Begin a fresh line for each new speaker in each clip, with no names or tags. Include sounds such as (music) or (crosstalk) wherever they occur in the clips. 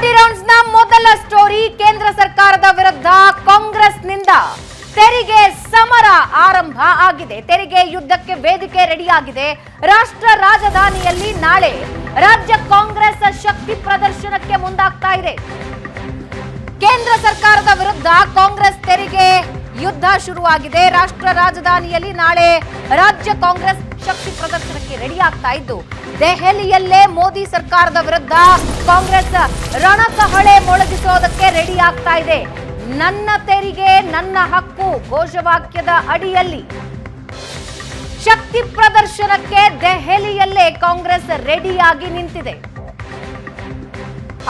Party ರೌಂಡ್ಸ್ನ ಮೊದಲ story ಕೇಂದ್ರ ಸರ್ಕಾರದ ವಿರುದ್ಧ ಕಾಂಗ್ರೆಸ್ನಿಂದ ತೆರಿಗೆ ಸಮರ ಆರಂಭ ಆಗಿದೆ. ತೆರಿಗೆ ಯುದ್ಧಕ್ಕೆ ವೇದಿಕೆ ರೆಡಿಯಾಗಿದೆ. ರಾಷ್ಟ್ರ ರಾಜಧಾನಿಯಲ್ಲಿ ನಾಳೆ ರಾಜ್ಯ ಕಾಂಗ್ರೆಸ್ ಶಕ್ತಿ ಪ್ರದರ್ಶನಕ್ಕೆ ಮುಂದಾಗ್ತಾ ಇದೆ. ಕೇಂದ್ರ ಸರ್ಕಾರದ ವಿರುದ್ಧ ಕಾಂಗ್ರೆಸ್ ತೆರಿಗೆ ಯುದ್ಧ ಶುರುವಾಗಿದೆ. ರಾಷ್ಟ್ರ ರಾಜಧಾನಿಯಲ್ಲಿ ನಾಳೆ ರಾಜ್ಯ ಕಾಂಗ್ರೆಸ್ ಶಕ್ತಿ ಪ್ರದರ್ಶನಕ್ಕೆ ರೆಡಿ ಆಗ್ತಾ ಇದ್ದು, ದೆಹಲಿಯಲ್ಲೇ ಮೋದಿ ಸರ್ಕಾರದ ವಿರುದ್ಧ ಕಾಂಗ್ರೆಸ್ ರಣಕಹಳೆ ಮೊಳಗಿಸೋದಕ್ಕೆ ರೆಡಿ ಆಗ್ತಾ ಇದೆ. ನನ್ನ ತೆರಿಗೆ, ನನ್ನ ಹಕ್ಕು ಘೋಷವಾಕ್ಯದ ಅಡಿಯಲ್ಲಿ. ಶಕ್ತಿ ಪ್ರದರ್ಶನಕ್ಕೆ ದೆಹಲಿಯಲ್ಲೇ ಕಾಂಗ್ರೆಸ್ ರೆಡಿಯಾಗಿ ನಿಂತಿದೆ.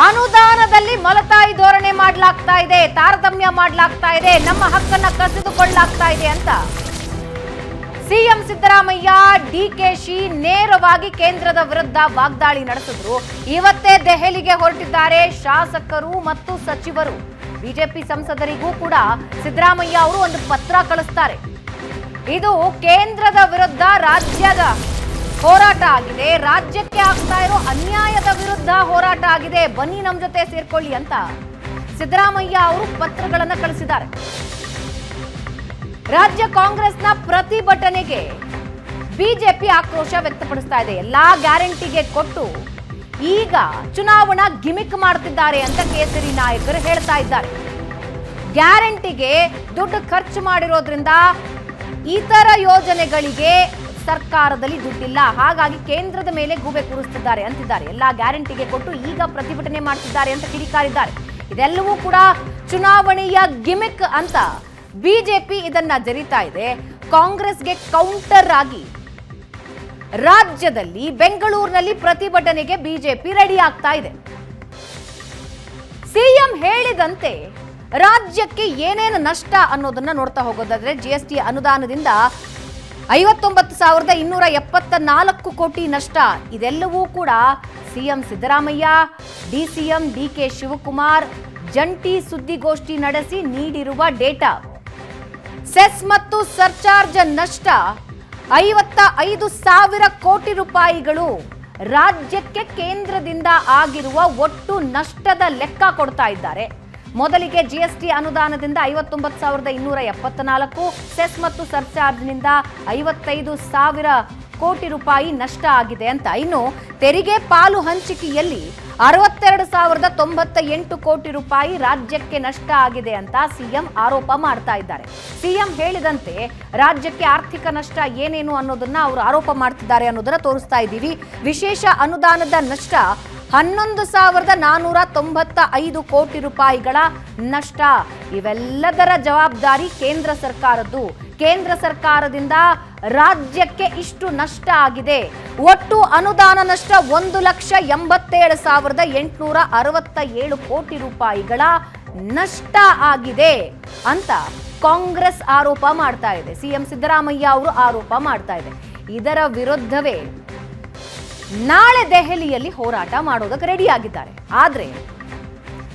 ಅನುದಾನದಲ್ಲಿ ಮಲತಾಯಿ ಧೋರಣೆ ಮಾಡಲಾಗ್ತಾ ಇದೆ, ತಾರತಮ್ಯ ಮಾಡಲಾಗ್ತಾ ಇದೆ, ನಮ್ಮ ಹಕ್ಕನ್ನ ಕಸಿದುಕೊಳ್ಳಲಾಗ್ತಾ ಇದೆ ಅಂತ. ಸಿಎಂ ಸಿದ್ದರಾಮಯ್ಯ ಡಿಕೆಶಿ ನೇರವಾಗಿ ಕೇಂದ್ರದ ವಿರುದ್ಧ ವಾಗ್ದಾಳಿ ನಡೆಸಿದ್ರು. ಇವತ್ತೇ ದೆಹಲಿಗೆ ಹೊರಟಿದ್ದಾರೆ ಶಾಸಕರು ಮತ್ತು ಸಚಿವರು. ಬಿಜೆಪಿ ಸಂಸದರಿಗೂ ಕೂಡ ಸಿದ್ದರಾಮಯ್ಯ ಅವರು ಒಂದು ಪತ್ರ ಕಳಿಸ್ತಾರೆ. ಇದು ಕೇಂದ್ರದ ವಿರುದ್ಧ ರಾಜ್ಯದ ಹೋರಾಟ ಆಗಿದೆ. ರಾಜ್ಯಕ್ಕೆ ಆಗ್ತಾ ಇರೋ ಅನ್ಯಾಯದ ವಿರುದ್ಧ ಹೋರಾಟ ಆಗಿದೆ. ಬನ್ನಿ ನಮ್ಮ ಜೊತೆ ಸೇರ್ಕೊಳ್ಳಿ ಅಂತ ಸಿದ್ದರಾಮಯ್ಯ ಅವರು ಪತ್ರಗಳನ್ನ ಕಳಿಸಿದ್ದಾರೆ. ರಾಜ್ಯ ಕಾಂಗ್ರೆಸ್ನ ಪ್ರತಿಭಟನೆಗೆ ಬಿಜೆಪಿ ಆಕ್ರೋಶ ವ್ಯಕ್ತಪಡಿಸ್ತಾ ಇದೆ. ಎಲ್ಲಾ ಗ್ಯಾರಂಟಿಗೆ ಕೊಟ್ಟು ಈಗ ಚುನಾವಣಾ ಗಿಮಿಕ್ ಮಾಡ್ತಿದ್ದಾರೆ ಅಂತ ಕೇಸರಿ ನಾಯಕರು ಹೇಳ್ತಾ ಇದ್ದಾರೆ. ಗ್ಯಾರಂಟಿಗೆ ದುಡ್ಡು ಖರ್ಚು ಮಾಡಿರೋದ್ರಿಂದ ಇತರ ಯೋಜನೆಗಳಿಗೆ ಸರ್ಕಾರದಲ್ಲಿ ದುಡ್ಡಿಲ್ಲ. ಹಾಗಾಗಿ ಕೇಂದ್ರದ ಮೇಲೆ ಗೂಬೆ ಕೂರಿಸುತ್ತಿದ್ದಾರೆ ಅಂತಿದ್ದಾರೆ. ಎಲ್ಲ ಗ್ಯಾರಂಟಿಗೆ ಕೊಟ್ಟು ಈಗ ಪ್ರತಿಭಟನೆ ಮಾಡ್ತಿದ್ದಾರೆ ಅಂತ ಕಿಡಿಕಾರಿದ್ದಾರೆ. ಇದೆಲ್ಲವೂ ಕೂಡ ಚುನಾವಣೆಯ ಗಿಮಿಕ್ ಅಂತ ಬಿಜೆಪಿ ಇದನ್ನ ಜರಿತಾ ಇದೆ. ಕಾಂಗ್ರೆಸ್ಗೆ ಕೌಂಟರ್ ಆಗಿ ರಾಜ್ಯದಲ್ಲಿ ಬೆಂಗಳೂರಿನಲ್ಲಿ ಪ್ರತಿಭಟನೆಗೆ ಬಿಜೆಪಿ ರೆಡಿ ಆಗ್ತಾ ಇದೆ. ಸಿಎಂ ಹೇಳಿದಂತೆ ರಾಜ್ಯಕ್ಕೆ ಏನೇನು ನಷ್ಟ ಅನ್ನೋದನ್ನ ನೋಡ್ತಾ ಹೋಗೋದಾದ್ರೆ ಜಿಎಸ್ಟಿ ಅನುದಾನದಿಂದ ಐವತ್ತೊಂಬತ್ತು ಸಾವಿರದ ಇನ್ನೂರ ಎಪ್ಪತ್ತ ನಾಲ್ಕು ಕೋಟಿ ನಷ್ಟ. ಇದೆಲ್ಲವೂ ಕೂಡ CM Siddaramaiah, DCM D K Shivakumar ಜಂಟಿ ಸುದ್ದಿಗೋಷ್ಠಿ ನಡೆಸಿ ನೀಡಿರುವ ಡೇಟಾ. ಸೆಸ್ ಮತ್ತು ಸರ್ಚಾರ್ಜ್ ನಷ್ಟ. ಐವತ್ತ ಐದು ಸಾವಿರ ಕೋಟಿ ರೂಪಾಯಿಗಳು ರಾಜ್ಯಕ್ಕೆ ಕೇಂದ್ರದಿಂದ ಆಗಿರುವ ಒಟ್ಟು ನಷ್ಟದ ಲೆಕ್ಕ ಕೊಡ್ತಾ ಇದ್ದಾರೆ. ಮೊದಲಿಗೆ ಜಿಎಸ್ಟಿ ಅನುದಾನದಿಂದ ಐವತ್ತೊಂಬತ್ತು ಸಾವಿರದ ಇನ್ನೂರ ಎಪ್ಪತ್ತ ನಾಲ್ಕು ಸೆಸ್ ಮತ್ತು ಸರ್ಚಾರ್ಜ್ನಿಂದ ಐವತ್ತೈದು ಸಾವಿರ ಕೋಟಿ ರೂಪಾಯಿ ನಷ್ಟ ಆಗಿದೆ ಅಂತ. ಇನ್ನು ತೆರಿಗೆ ಪಾಲು ಹಂಚಿಕೆಯಲ್ಲಿ ಅರವತ್ತೆರಡು ಸಾವಿರದ ತೊಂಬತ್ತ ಎಂಟು ಕೋಟಿ ರೂಪಾಯಿ ರಾಜ್ಯಕ್ಕೆ ನಷ್ಟ ಆಗಿದೆ ಅಂತ ಸಿಎಂ ಆರೋಪ ಮಾಡ್ತಾ ಇದ್ದಾರೆ. ಸಿಎಂ ಹೇಳಿದಂತೆ ರಾಜ್ಯಕ್ಕೆ ಆರ್ಥಿಕ ನಷ್ಟ ಏನೇನು ಅನ್ನೋದನ್ನ ಅವರು ಆರೋಪ ಮಾಡ್ತಿದ್ದಾರೆ ಅನ್ನೋದನ್ನ ತೋರಿಸ್ತಾ ಇದ್ದೀವಿ. ವಿಶೇಷ ಅನುದಾನದ ನಷ್ಟ ಹನ್ನೊಂದು ಸಾವಿರದ ನಾನೂರ ತೊಂಬತ್ತ ಐದು ಕೋಟಿ ರೂಪಾಯಿಗಳ ನಷ್ಟ. ಇವೆಲ್ಲದರ ಜವಾಬ್ದಾರಿ ಕೇಂದ್ರ ಸರ್ಕಾರದ್ದು. ಕೇಂದ್ರ ಸರ್ಕಾರದಿಂದ ರಾಜ್ಯಕ್ಕೆ ಇಷ್ಟು ನಷ್ಟ ಆಗಿದೆ. ಒಟ್ಟು ಅನುದಾನ ನಷ್ಟ ಒಂದು ಲಕ್ಷ ಎಂಬತ್ತೇಳು ಸಾವಿರದ ಎಂಟುನೂರ ಅರವತ್ತ ಏಳು ಕೋಟಿ ರೂಪಾಯಿಗಳ ನಷ್ಟ ಆಗಿದೆ ಅಂತ ಕಾಂಗ್ರೆಸ್ ಆರೋಪ ಮಾಡ್ತಾ ಇದೆ. ಸಿಎಂ ಸಿದ್ದರಾಮಯ್ಯ ಅವರು ಆರೋಪ ಮಾಡ್ತಾ ಇದೆ. ಇದರ ವಿರುದ್ಧವೇ ನಾಳೆ ದೆಹಲಿಯಲ್ಲಿ ಹೋರಾಟ ಮಾಡೋದಕ್ಕೆ ರೆಡಿ ಆಗಿದ್ದಾರೆ ಆದ್ರೆ